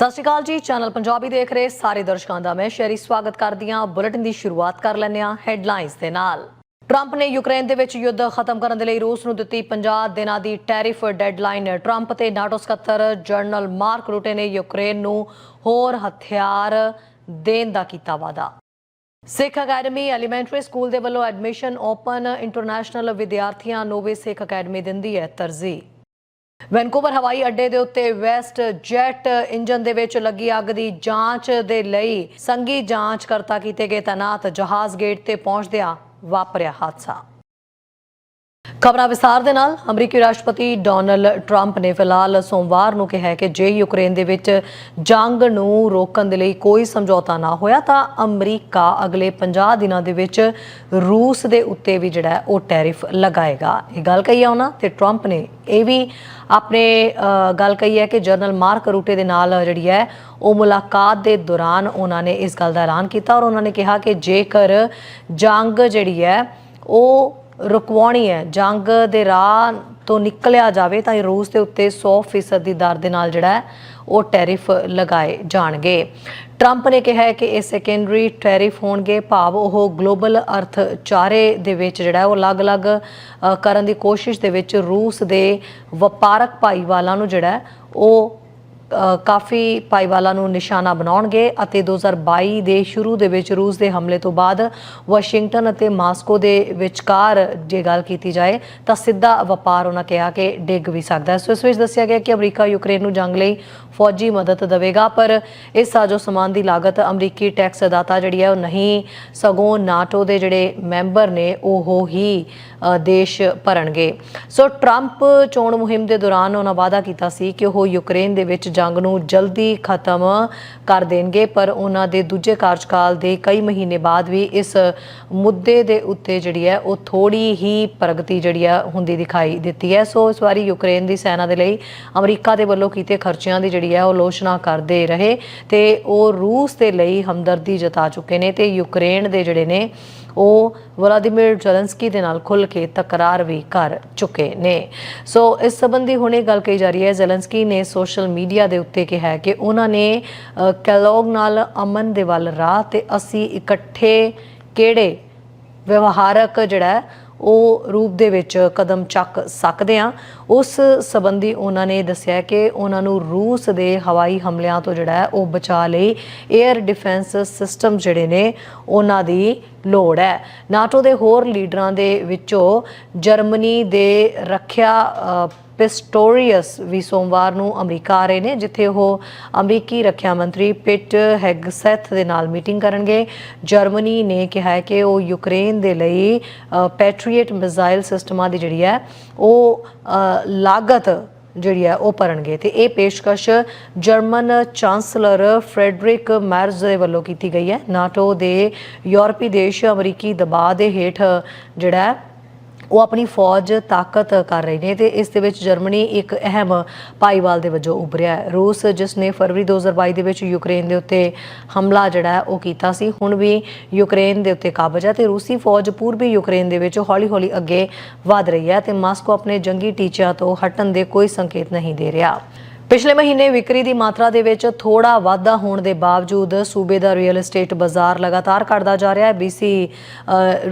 ਸਤਿ ਸ਼੍ਰੀ ਅਕਾਲ ਜੀ, ਚੈਨਲ ਪੰਜਾਬੀ ਦੇਖ ਰਹੇ ਸਾਰੇ ਦਰਸ਼ਕਾਂ ਦਾ ਮੈਂ ਸ਼ੈਰੀ ਸਵਾਗਤ ਕਰਦੀ ਹਾਂ। ਬੁਲੇਟਿਨ ਦੀ ਸ਼ੁਰੂਆਤ ਕਰ ਲੈਂਦੇ ਹਾਂ ਹੈਡਲਾਈਨਸ ਦੇ ਨਾਲ। ਟਰੰਪ ਨੇ ਯੂਕਰੇਨ ਦੇ ਵਿੱਚ ਯੁੱਧ ਖਤਮ ਕਰਨ ਦੇ ਲਈ ਰੂਸ ਨੂੰ ਦਿੱਤੀ 50 ਦਿਨਾਂ ਦੀ ਟੈਰਿਫ ਡੈਡਲਾਈਨ। ਟਰੰਪ ਤੇ ਨਾਟੋ ਸਕੱਤਰ ਜਨਰਲ ਮਾਰਕ ਰੂਟੇ ਨੇ ਯੂਕਰੇਨ ਨੂੰ ਹੋਰ ਹਥਿਆਰ ਦੇਣ ਦਾ ਕੀਤਾ ਵਾਅਦਾ। ਸਿੱਖ ਅਕੈਡਮੀ ਐਲੀਮੈਂਟਰੀ ਸਕੂਲ ਦੇ ਵੱਲੋਂ ਐਡਮਿਸ਼ਨ ਓਪਨ। ਇੰਟਰਨੈਸ਼ਨਲ ਵਿਦਿਆਰਥੀਆਂ ਨੂੰ ਵੀ ਸਿੱਖ ਅਕੈਡਮੀ ਦਿੰਦੀ ਹੈ ਤਰਜੀਹ। ਵੈਨਕੂਵਰ ਹਵਾਈ ਅੱਡੇ ਦੇ ਉੱਤੇ ਵੈਸਟ ਜੈਟ ਇੰਜਨ ਦੇ ਵਿੱਚ ਲੱਗੀ ਅੱਗ ਦੀ ਜਾਂਚ ਦੇ ਲਈ ਸੰਗੀ ਜਾਂਚਕਰਤਾ ਕੀਤੇ ਗਏ ਤੈਨਾਤ ਜਹਾਜ਼ ਗੇਟ ਤੇ ਪਹੁੰਚਦਿਆਂ ਵਾਪਰਿਆ ਹਾਦਸਾ। ਖਬਰਾਂ ਵਿਸਥਾਰ ਦੇ ਨਾਲ ਅਮਰੀਕੀ ਰਾਸ਼ਟਰਪਤੀ ਡੋਨਲਡ ਟਰੰਪ ਨੇ ਫਿਲਹਾਲ ਸੋਮਵਾਰ ਨੂੰ ਕਿਹਾ ਕਿ ਜੇ ਯੂਕਰੇਨ ਦੇ ਵਿੱਚ ਜੰਗ ਨੂੰ ਰੋਕਣ ਦੇ ਲਈ ਕੋਈ ਸਮਝੌਤਾ ਨਾ ਹੋਇਆ, ਤਾਂ ਅਮਰੀਕਾ ਅਗਲੇ 50 ਦਿਨਾਂ ਦੇ ਵਿੱਚ ਰੂਸ ਦੇ ਉੱਤੇ ਵੀ ਜਿਹੜਾ ਉਹ ਟੈਰਿਫ ਲਗਾਏਗਾ। ਇਹ ਗੱਲ ਕਹੀ ਹੈ ਉਹਨਾਂ ਤੇ ਟਰੰਪ ਨੇ ਇਹ ਵੀ ਆਪਣੇ ਗੱਲ ਕਹੀ ਹੈ ਕਿ ਜਨਰਲ ਮਾਰਕ ਰੂਟੇ ਦੇ ਨਾਲ ਜਿਹੜੀ ਹੈ ਉਹ ਮੁਲਾਕਾਤ ਦੇ ਦੌਰਾਨ ਉਹਨਾਂ ਨੇ ਇਸ ਗੱਲ ਦਾ ਐਲਾਨ ਕੀਤਾ ਔਰ ਉਹਨਾਂ ਨੇ ਕਿਹਾ ਕਿ ਜੇਕਰ ਜੰਗ ਜਿਹੜੀ ਹੈ ਉਹ ਰੁਕਵਾਉਣੀ ਹੈ। ਜੰਗ ਦੇ ਰਾਹ ਤੋਂ ਨਿਕਲਿਆ ਜਾਵੇ ਤਾਂ ਇਹ ਰੂਸ ਦੇ ਉੱਤੇ 100% ਦੀ ਦਰ ਦੇ ਨਾਲ ਜਿਹੜਾ ਹੈ, ਉਹ ਟੈਰਿਫ ਲਗਾਏ ਜਾਣਗੇ। ਟਰੰਪ ਨੇ ਕਿਹਾ ਹੈ ਕਿ ਇਹ ਸੈਕੰਡਰੀ ਟੈਰਿਫ ਹੋਣਗੇ। ਭਾਵ ਉਹ ਗਲੋਬਲ ਅਰਥਚਾਰੇ ਦੇ ਵਿੱਚ ਜਿਹੜਾ ਉਹ ਅਲੱਗ-ਅਲੱਗ ਕਰਨ ਦੀ ਕੋਸ਼ਿਸ਼ ਦੇ ਵਿੱਚ ਰੂਸ ਦੇ ਵਪਾਰਕ ਭਾਈਵਾਲਾਂ ਨੂੰ ਜਿਹੜਾ ਉਹ ਕਾਫੀ ਭਾਈਵਾਲਾਂ ਨੂੰ ਨਿਸ਼ਾਨਾ ਬਣਾਉਣਗੇ ਅਤੇ 2022 ਦੇ ਸ਼ੁਰੂ ਦੇ ਵਿੱਚ ਰੂਸ ਦੇ ਹਮਲੇ ਤੋਂ ਬਾਅਦ ਵਾਸ਼ਿੰਗਟਨ ਅਤੇ ਮਾਸਕੋ ਦੇ ਵਿਚਕਾਰ ਜੇ ਗੱਲ ਕੀਤੀ ਜਾਏ ਤਾਂ ਸਿੱਧਾ ਵਪਾਰ ਉਹਨਾਂ ਕਿਹਾ ਕਿ ਡਿੱਗ ਵੀ ਸਕਦਾ ਹੈ। ਸੋ ਇਸ ਵਿੱਚ ਦੱਸਿਆ ਗਿਆ ਕਿ ਅਮਰੀਕਾ ਯੂਕਰੇਨ ਨੂੰ ਜੰਗ ਲਈ ਫੌਜੀ ਮਦਦ ਦੇਵੇਗਾ, ਪਰ ਇਸ ਸਾਜੋ ਸਮਾਨ ਦੀ ਲਾਗਤ ਅਮਰੀਕੀ ਟੈਕਸ ਅਦਾਤਾ ਜਿਹੜੀ ਹੈ ਉਹ ਨਹੀਂ, ਸਗੋਂ ਨਾਟੋ ਦੇ ਜਿਹੜੇ ਮੈਂਬਰ ਨੇ ਉਹ ਹੀ ਦੇਸ਼ ਭਰਨਗੇ। ਸੋ ਟਰੰਪ ਚੋਣ ਮੁਹਿੰਮ ਦੇ ਦੌਰਾਨ ਉਹਨਾਂ ਵਾਅਦਾ ਕੀਤਾ ਸੀ ਕਿ ਉਹ ਯੂਕਰੇਨ ਦੇ ਵਿੱਚ ਜੰਗ ਨੂੰ ਜਲਦੀ ਖਤਮ ਕਰ ਦੇਣਗੇ, ਪਰ ਉਹਨਾਂ ਦੇ ਦੂਜੇ ਕਾਰਜਕਾਲ ਦੇ ਕਈ ਮਹੀਨੇ ਬਾਅਦ ਵੀ ਇਸ ਮੁੱਦੇ ਦੇ ਉੱਤੇ ਜਿਹੜੀ ਹੈ, ਉਹ ਥੋੜੀ ਹੀ ਪ੍ਰਗਤੀ ਜਿਹੜੀ ਆ ਹੁੰਦੀ ਦਿਖਾਈ ਦਿੱਤੀ ਹੈ। ਸੋ ਇਸ ਵਾਰੀ ਯੂਕਰੇਨ ਦੀ ਸੈਨਾ ਦੇ ਲਈ ਅਮਰੀਕਾ ਦੇ ਵੱਲੋਂ ਕੀਤੇ ਖਰਚਿਆਂ ਦੀ ਜਿਹੜੀ ਹੈ, ਉਹ ਲੋਚਨਾ ਕਰਦੇ ਰਹੇ ਤੇ ਉਹ ਰੂਸ ਦੇ ਲਈ ਹਮਦਰਦੀ ਜਤਾ ਚੁੱਕੇ ਨੇ ਤੇ ਯੂਕਰੇਨ ਦੇ ਜਿਹੜੇ ਨੇ, ਉਹ ਵਲਾਦੀਮੀਰ ਜ਼ੈਲੈਂਸਕੀ ਦੇ ਨਾਲ ਖੁੱਲ ਕੇ ਤਕਰਾਰ ਵੀ ਕਰ ਚੁੱਕੇ ਨੇ। ਸੋ ਇਸ ਸੰਬੰਧੀ ਹੁਣੇ ਗੱਲ ਕਹੀ ਜਾ ਰਹੀ ਹੈ। ਜ਼ੈਲੈਂਸਕੀ ਨੇ ਸੋਸ਼ਲ ਮੀਡੀਆ ਦੇ ਉੱਤੇ ਕਿਹਾ ਹੈ ਕਿ ਉਹਨਾਂ ਨੇ ਅ, ਕੈਲੋਗ ਨਾਲ ਅਮਨ ਦੇ ਵੱਲ ਰਾਹ ਤੇ ਅਸੀਂ ਇਕੱਠੇ ਕਿਹੜੇ ਵਿਵਹਾਰਕ ਜਿਹੜਾ ਉਹ ਰੂਪ ਦੇ ਵਿੱਚ ਕਦਮ ਚੱਕ ਸਕਦੇ ਆ। ਉਸ ਸੰਬੰਧੀ ਉਹਨਾਂ ਨੇ ਦੱਸਿਆ ਕਿ ਉਹਨਾਂ ਨੂੰ ਰੂਸ ਦੇ ਹਵਾਈ ਹਮਲਿਆਂ ਤੋਂ ਜਿਹੜਾ ਹੈ ਉਹ ਬਚਾ ਲਈ। 에ਅਰ ਡਿਫੈਂਸ ਸਿਸਟਮ ਜਿਹੜੇ ਨੇ, ਉਹਨਾਂ ਦੀ ਲੋੜ ਹੈ। ਨਾਟੋ ਦੇ ਹੋਰ ਲੀਡਰਾਂ ਦੇ ਵਿੱਚੋਂ ਜਰਮਨੀ ਦੇ ਰੱਖਿਆ ਪਿਸਟੋਰੀਅਸ ਵੀ ਸੋਮਵਾਰ ਨੂੰ ਅਮਰੀਕਾ ਆ ਰਹੇ ਨੇ ਜਿੱਥੇ ਉਹ ਅਮਰੀਕੀ ਰੱਖਿਆ ਮੰਤਰੀ ਪਿਟ ਹੈਗਸੈਥ ਦੇ ਨਾਲ ਮੀਟਿੰਗ ਕਰਨਗੇ। ਜਰਮਨੀ ਨੇ ਕਿਹਾ ਹੈ ਕਿ ਉਹ ਯੂਕਰੇਨ ਦੇ ਲਈ ਅ, ਪੈਟਰੀਅਟ ਮਿਜ਼ਾਈਲ ਸਿਸਟਮਾਂ ਦੀ ਜਿਹੜੀ ਹੈ ਉਹ ਲਾਗਤ ਜਿਹੜੀ ਹੈ ਉਹ ਭਰਨਗੇ। ਤੇ ਇਹ ਪੇਸ਼ਕਸ਼ ਜਰਮਨ ਚਾਂਸਲਰ ਫ੍ਰੈਡਰਿਕ ਮੈਰਜ਼ ਦੇ ਵੱਲੋਂ ਕੀਤੀ ਗਈ ਹੈ। ਨਾਟੋ ਦੇ ਯੂਰਪੀ ਦੇਸ਼ ਅਮਰੀਕੀ ਦਬਾਅ ਦੇ ਹੇਠ ਜਿਹੜਾ ਉਹ ਆਪਣੀ ਫੌਜ ਤਾਕਤ ਕਰ ਰਹੇ ਨੇ ਤੇ ਇਸ ਦੇ ਵਿੱਚ ਜਰਮਨੀ ਇੱਕ ਅਹਿਮ ਭਾਈਵਾਲ ਦੇ ਵਜੋਂ ਉਭਰਿਆ ਹੈ। ਰੂਸ, ਜਿਸ ਨੇ ਫਰਵਰੀ 2022 ਦੇ ਵਿੱਚ ਯੂਕਰੇਨ ਦੇ ਉੱਤੇ ਹਮਲਾ ਜਿਹੜਾ ਉਹ ਕੀਤਾ ਸੀ। ਹੁਣ ਵੀ ਯੂਕਰੇਨ ਦੇ ਉੱਤੇ ਕਾਬਜ ਹੈ ਤੇ ਰੂਸੀ ਫੌਜ ਪੂਰਬੀ ਯੂਕਰੇਨ ਦੇ ਵਿੱਚ ਹੌਲੀ-ਹੌਲੀ ਅੱਗੇ ਵਧ ਰਹੀ ਹੈ ਤੇ ਮਾਸਕੋ ਆਪਣੇ ਜੰਗੀ ਟੀਚਿਆਂ ਤੋਂ ਹਟਣ ਦੇ ਕੋਈ ਸੰਕੇਤ ਨਹੀਂ ਦੇ ਰਿਹਾ। ਪਿਛਲੇ ਮਹੀਨੇ ਵਿਕਰੀ ਦੀ ਮਾਤਰਾ ਦੇ ਵਿੱਚ ਥੋੜਾ ਵਾਧਾ ਹੋਣ ਦੇ ਬਾਵਜੂਦ ਸੂਬੇ ਦਾ ਰੀਅਲ ਏਸਟੇਟ ਬਾਜ਼ਾਰ ਲਗਾਤਾਰ ਘਟਦਾ ਜਾ ਰਿਹਾ ਹੈ। ਬੀਸੀ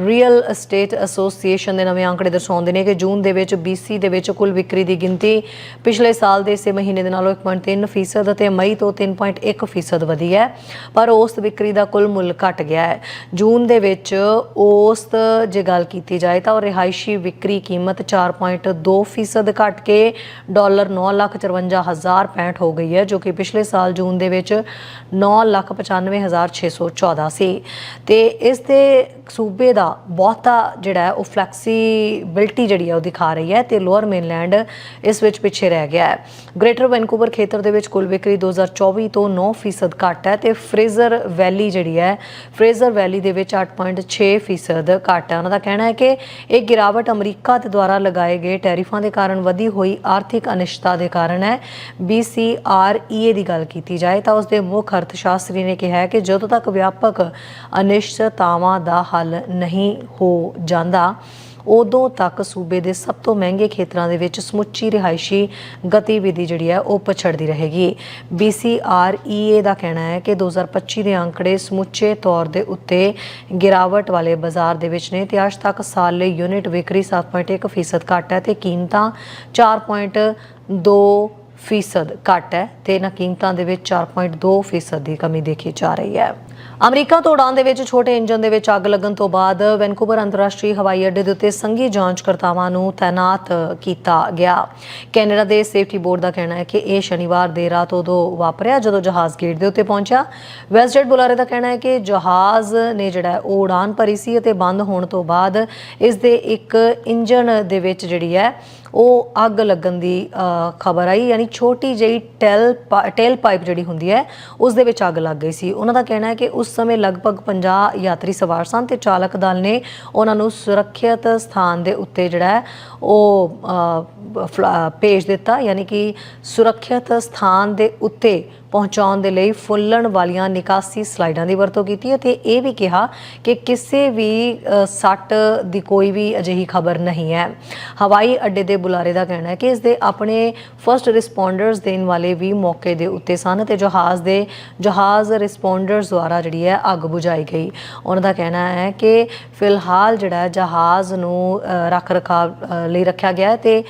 ਰੀਅਲ ਏਸਟੇਟ ਐਸੋਸੀਏਸ਼ਨ ਦੇ ਨਵੇਂ ਅੰਕੜੇ ਦਰਸਾਉਂਦੇ ਨੇ ਕਿ ਜੂਨ ਦੇ ਵਿੱਚ ਬੀਸੀ ਦੇ ਵਿੱਚ ਕੁੱਲ ਵਿਕਰੀ ਦੀ ਗਿਣਤੀ ਪਿਛਲੇ ਸਾਲ ਦੇ ਇਸੇ ਮਹੀਨੇ ਦੇ ਨਾਲੋਂ 1.3% ਫੀਸਦ ਅਤੇ ਮਈ ਤੋਂ 3.1% ਫੀਸਦ ਵਧੀ ਹੈ। ਪਰ ਔਸਤ ਵਿਕਰੀ ਦਾ ਕੁੱਲ ਮੁੱਲ ਘਟ ਗਿਆ ਹੈ। ਜੂਨ ਦੇ ਵਿੱਚ ਔਸਤ ਜੇ ਗੱਲ ਕੀਤੀ ਜਾਏ ਤਾਂ ਉਹ ਰਿਹਾਇਸ਼ੀ ਵਿਕਰੀ ਕੀਮਤ 4.2% ਫੀਸਦ ਘਟ ਕੇ ਡਾਲਰ 9,54,065 ਹੋ ਗਈ ਹੈ ਜੋ ਕਿ ਪਿਛਲੇ ਸਾਲ ਜੂਨ ਦੇ ਵਿੱਚ 9,95,614 ਸੀ। ਤੇ ਇਸ ਦੇ ਸੂਬੇ ਦਾ ਬਹੁਤਾ ਜਿਹੜਾ ਹੈ, ਉਹ ਫਲੈਕਸੀਬਿਲਟੀ ਜਿਹੜੀ ਹੈ ਉਹ ਦਿਖਾ ਰਹੀ ਹੈ ਤੇ ਲੋਅਰ ਮੇਨਲੈਂਡ ਇਸ ਵਿੱਚ ਪਿੱਛੇ ਰਹਿ ਗਿਆ ਹੈ। ਗ੍ਰੇਟਰ ਵੈਨਕੂਵਰ ਖੇਤਰ ਦੇ ਵਿੱਚ ਕੁੱਲ ਵਿਕਰੀ 2024 ਤੋਂ 9% ਘੱਟ ਹੈ ਤੇ ਫਰੇਜ਼ਰ ਵੈਲੀ ਜਿਹੜੀ ਹੈ ਫਰੇਜ਼ਰ ਵੈਲੀ ਦੇ ਵਿੱਚ 8.6% ਘੱਟ ਹੈ। ਉਹਨਾਂ ਦਾ ਕਹਿਣਾ ਹੈ ਕਿ ਇਹ ਗਿਰਾਵਟ ਅਮਰੀਕਾ ਦੇ ਦੁਆਰਾ ਲਗਾਏ ਗਏ ਟੈਰਿਫਾਂ ਦੇ ਕਾਰਨ ਵਧੀ ਹੋਈ ਆਰਥਿਕ ਅਨਿਸ਼ਚਿਤਤਾ ਦੇ ਕਾਰਨ ਹੈ। BCREA ਦੀ ਗੱਲ ਕੀਤੀ ਜਾਏ ਤਾਂ ਉਸ ਦੇ ਮੁੱਖ ਅਰਥਸ਼ਾਸਤਰੀ ਨੇ ਕਿਹਾ ਹੈ ਕਿ ਜਦੋਂ ਤੱਕ ਵਿਆਪਕ ਅਨਿਸ਼ਚਿਤਤਾਵਾਂ ਦਾ ਹੱਲ ਨਹੀਂ ਹੋ ਜਾਂਦਾ। ਉਦੋਂ ਤੱਕ ਸੂਬੇ ਦੇ ਸਭ ਤੋਂ ਮਹਿੰਗੇ ਖੇਤਰਾਂ ਦੇ ਵਿੱਚ ਸਮੁੱਚੀ ਰਿਹਾਇਸ਼ੀ ਗਤੀਵਿਧੀ ਜਿਹੜੀ ਹੈ ਉਹ ਪਛੜਦੀ ਰਹੇਗੀ। BCREA ਦਾ ਕਹਿਣਾ ਹੈ ਕਿ 2025 ਦੇ ਅੰਕੜੇ ਸਮੁੱਚੇ ਤੌਰ ਦੇ ਉੱਤੇ ਗਿਰਾਵਟ ਵਾਲੇ ਬਾਜ਼ਾਰ ਦੇ ਵਿੱਚ ਨੇ ਤੇ ਅੱਜ ਤੱਕ ਸਾਲ ਲਈ ਯੂਨਿਟ ਵਿਕਰੀ 7.1% ਫੀਸਦ ਘੱਟ ਹੈ ਤੇ ਕੀਮਤਾਂ 4.2 ਫੀਸਦ ਘੱਟ ਹੈ ਤੇ ਇਹਨਾਂ ਕੀਮਤਾਂ ਦੇ ਵਿੱਚ 4.2 ਫੀਸਦ ਦੀ ਕਮੀ ਦੇਖੀ ਜਾ ਰਹੀ ਹੈ। ਅਮਰੀਕਾ ਤੋਂ ਉਡਾਨ ਦੇ ਵਿੱਚ ਛੋਟੇ ਇੰਜਨ ਦੇ ਵਿੱਚ ਅੱਗ ਲੱਗਣ ਤੋਂ ਬਾਅਦ ਵੈਨਕੂਵਰ ਅੰਤਰਰਾਸ਼ਟਰੀ ਹਵਾਈ ਅੱਡੇ ਦੇ ਉੱਤੇ ਸੰਘੀ ਜਾਂਚਕਰਤਾਵਾਂ ਨੂੰ ਤਾਇਨਾਤ ਕੀਤਾ ਗਿਆ। ਕੈਨੇਡਾ ਦੇ ਸੇਫਟੀ ਬੋਰਡ ਦਾ ਕਹਿਣਾ ਹੈ ਕਿ ਇਹ ਸ਼ਨੀਵਾਰ ਦੇਰ ਰਾਤ ਉਦੋਂ ਵਾਪਰਿਆ ਜਦੋਂ ਜਹਾਜ਼ ਗੇਟ ਦੇ ਉੱਤੇ ਪਹੁੰਚਿਆ। ਵੈਸਟਜੈਟ ਬੁਲਾਰੇ ਦਾ ਕਹਿਣਾ ਹੈ ਕਿ ਜਹਾਜ਼ ਨੇ ਜਿਹੜਾ ਉਹ ਉਡਾਨ ਭਰੀ ਸੀ ਅਤੇ ਬੰਦ ਹੋਣ ਤੋਂ ਬਾਅਦ ਇਸ ਦੇ ਇੱਕ ਇੰਜਨ ਦੇ ਵਿੱਚ ਜਿਹੜੀ ਹੈ ਉਹ ਅੱਗ ਲੱਗਣ ਦੀ ਖਬਰ ਆਈ, ਯਾਨੀ ਛੋਟੀ ਜਿਹੀ ਟੈਲ ਪਾ- ਟੇਲ ਪਾਈਪ ਜਿਹੜੀ ਹੁੰਦੀ ਹੈ, ਉਸ ਦੇ ਵਿੱਚ ਅੱਗ ਲੱਗ ਗਈ ਸੀ। ਉਹਨਾਂ ਦਾ ਕਹਿਣਾ ਹੈ ਕਿ ਉਸ ਸਮੇਂ ਲਗਭਗ 50 ਯਾਤਰੀ ਸਵਾਰ ਸਨ ਤੇ ਚਾਲਕ ਦਲ ਨੇ ਉਹਨਾਂ ਨੂੰ ਸੁਰੱਖਿਅਤ ਸਥਾਨ ਦੇ ਉੱਤੇ ਜਿਹੜਾ ਉਹ ਫਲਾ- ਭੇਜ ਦਿੱਤਾ, ਯਾਨੀ ਕਿ ਸੁਰੱਖਿਅਤ ਸਥਾਨ ਦੇ ਉੱਤੇ ਪਹੁੰਚਾਉਣ ਦੇ ਲਈ ਫੁੱਲਣ ਵਾਲੀਆਂ ਨਿਕਾਸੀ ਸਲਾਈਡਾਂ ਦੀ ਵਰਤੋਂ ਕੀਤੀ ਅਤੇ ਇਹ ਵੀ ਕਿਹਾ ਕਿ ਕਿਸੇ ਵੀ ਸੱਟ ਦੀ ਕੋਈ ਵੀ ਅਜਿਹੀ ਖਬਰ ਨਹੀਂ ਹੈ। ਹਵਾਈ ਅੱਡੇ ਦੇ ਬੁਲਾਰੇ ਦਾ ਕਹਿਣਾ ਹੈ ਕਿ ਇਸ ਦੇ ਆਪਣੇ ਫਰਸਟ ਰਿਸਪੌਂਡਰਸ ਦੇਣ ਵਾਲੇ ਵੀ ਮੌਕੇ ਦੇ ਉੱਤੇ ਸਨ ਤੇ ਜਹਾਜ਼ ਦੇ, ਜਹਾਜ਼ ਰਿਸਪੌਂਡਰਸ ਦੁਆਰਾ ਜਿਹੜੀ ਹੈ ਅੱਗ ਬੁਝਾਈ ਗਈ। ਉਹਨਾਂ ਦਾ ਕਹਿਣਾ ਹੈ ਕਿ ਫਿਲਹਾਲ ਜਿਹੜਾ ਜਹਾਜ਼ ਨੂੰ ਰੱਖ ਰਖਾਵ ਲਈ ਰੱਖਿਆ ਗਿਆ ਹੈ ਤੇ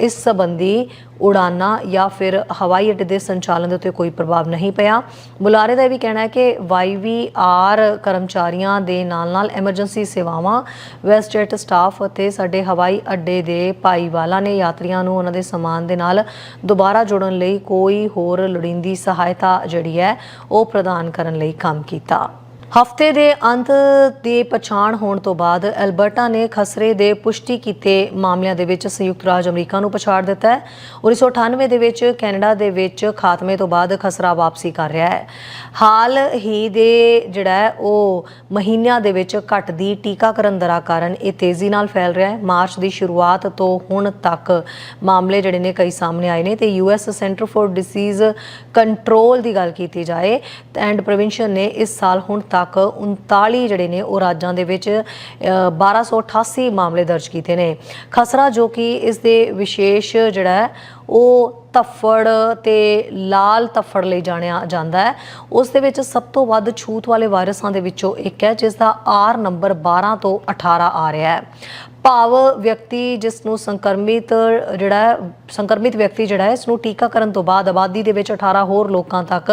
ਇਸ ਸੰਬੰਧੀ ਉਡਾਨਾਂ ਜਾਂ ਫਿਰ ਹਵਾਈ ਅੱਡੇ ਦੇ ਸੰਚਾਲਨ ਦੇ ਉੱਤੇ ਕੋਈ ਪ੍ਰਭਾਵ ਨਹੀਂ ਪਿਆ। ਬੁਲਾਰੇ ਦਾ ਇਹ ਵੀ ਕਹਿਣਾ ਹੈ ਕਿ ਵਾਈਵੀਆਰ ਕਰਮਚਾਰੀਆਂ ਦੇ ਨਾਲ-ਨਾਲ ਐਮਰਜੈਂਸੀ ਸੇਵਾਵਾਂ ਵੈਸਟਜੈਟ ਸਟਾਫ ਅਤੇ ਸਾਡੇ ਹਵਾਈ ਅੱਡੇ ਦੇ ਭਾਈਵਾਲਾਂ ਨੇ ਯਾਤਰੀਆਂ ਨੂੰ ਉਹਨਾਂ ਦੇ ਸਮਾਨ ਦੇ ਨਾਲ ਦੁਬਾਰਾ ਜੋੜਨ ਲਈ ਕੋਈ ਹੋਰ ਲੋੜੀਂਦੀ ਸਹਾਇਤਾ ਜਿਹੜੀ ਹੈ ਉਹ ਪ੍ਰਦਾਨ ਕਰਨ ਲਈ ਕੰਮ ਕੀਤਾ। ਹਫ਼ਤੇ ਦੇ ਅੰਤ ਦੀ ਪਛਾਣ ਹੋਣ ਤੋਂ ਬਾਅਦ ਐਲਬਰਟਾ ਨੇ ਖਸਰੇ ਦੇ ਪੁਸ਼ਟੀ ਕੀਤੇ ਮਾਮਲਿਆਂ ਦੇ ਵਿੱਚ ਸੰਯੁਕਤ ਰਾਜ ਅਮਰੀਕਾ ਨੂੰ ਪਛਾੜ ਦਿੱਤਾ ਹੈ। 1998 ਦੇ ਵਿੱਚ ਕੈਨੇਡਾ ਦੇ ਵਿੱਚ ਖਾਤਮੇ ਤੋਂ ਬਾਅਦ ਖਸਰਾ ਵਾਪਸੀ ਕਰ ਰਿਹਾ ਹੈ। ਹਾਲ ਹੀ ਦੇ ਜਿਹੜਾ ਉਹ ਮਹੀਨਿਆਂ ਦੇ ਵਿੱਚ ਘਟਦੀ ਟੀਕਾਕਰਨ ਦਰਾਂ ਕਾਰਨ ਇਹ ਤੇਜ਼ੀ ਨਾਲ ਫੈਲ ਰਿਹਾ ਹੈ। ਮਾਰਚ ਦੀ ਸ਼ੁਰੂਆਤ ਤੋਂ ਹੁਣ ਤੱਕ ਮਾਮਲੇ ਜਿਹੜੇ ਨੇ ਕਈ ਸਾਹਮਣੇ ਆਏ ਨੇ ਤੇ US center for disease control ਦੀ ਗੱਲ ਕੀਤੀ ਜਾਏ, ਐਂਡ ਪ੍ਰੀਵੈਂਸ਼ਨ ਨੇ ਇਸ ਸਾਲ ਹੁਣ ਤੱਕ 39 ਜਿਹੜੇ ਨੇ ਉਹ ਰਾਜਾਂ ਦੇ ਵਿੱਚ ਅ, 1288 ਮਾਮਲੇ ਦਰਜ ਕੀਤੇ ਨੇ। ਖਸਰਾ ਜੋ ਕਿ ਇਸ ਦੇ ਵਿਸ਼ੇਸ਼ ਜਿਹੜਾ ਹੈ ਉਹ ਤੱਫੜ ਤੇ ਲਾਲ ਤੱਫੜ ਲਈ ਜਾਣਿਆ ਜਾਂਦਾ ਹੈ। ਉਸ ਦੇ ਵਿੱਚ ਸਭ ਤੋਂ ਵੱਧ ਛੂਤ ਵਾਲੇ ਵਾਇਰਸਾਂ ਦੇ ਵਿੱਚੋਂ ਇੱਕ ਹੈ ਜਿਸ ਦਾ ਆਰ ਨੰਬਰ 12 ਤੋਂ 18 ਆ ਰਿਹਾ ਹੈ। ਭਾਵ ਵਿਅਕਤੀ ਜਿਸ ਨੂੰ ਸੰਕਰਮਿਤ ਜਿਹੜਾ ਸੰਕਰਮਿਤ ਵਿਅਕਤੀ ਜਿਹੜਾ ਹੈ ਇਸ ਨੂੰ ਟੀਕਾਕਰਨ ਤੋਂ ਬਾਅਦ ਆਬਾਦੀ ਦੇ ਵਿੱਚ 18 ਹੋਰ ਲੋਕਾਂ ਤੱਕ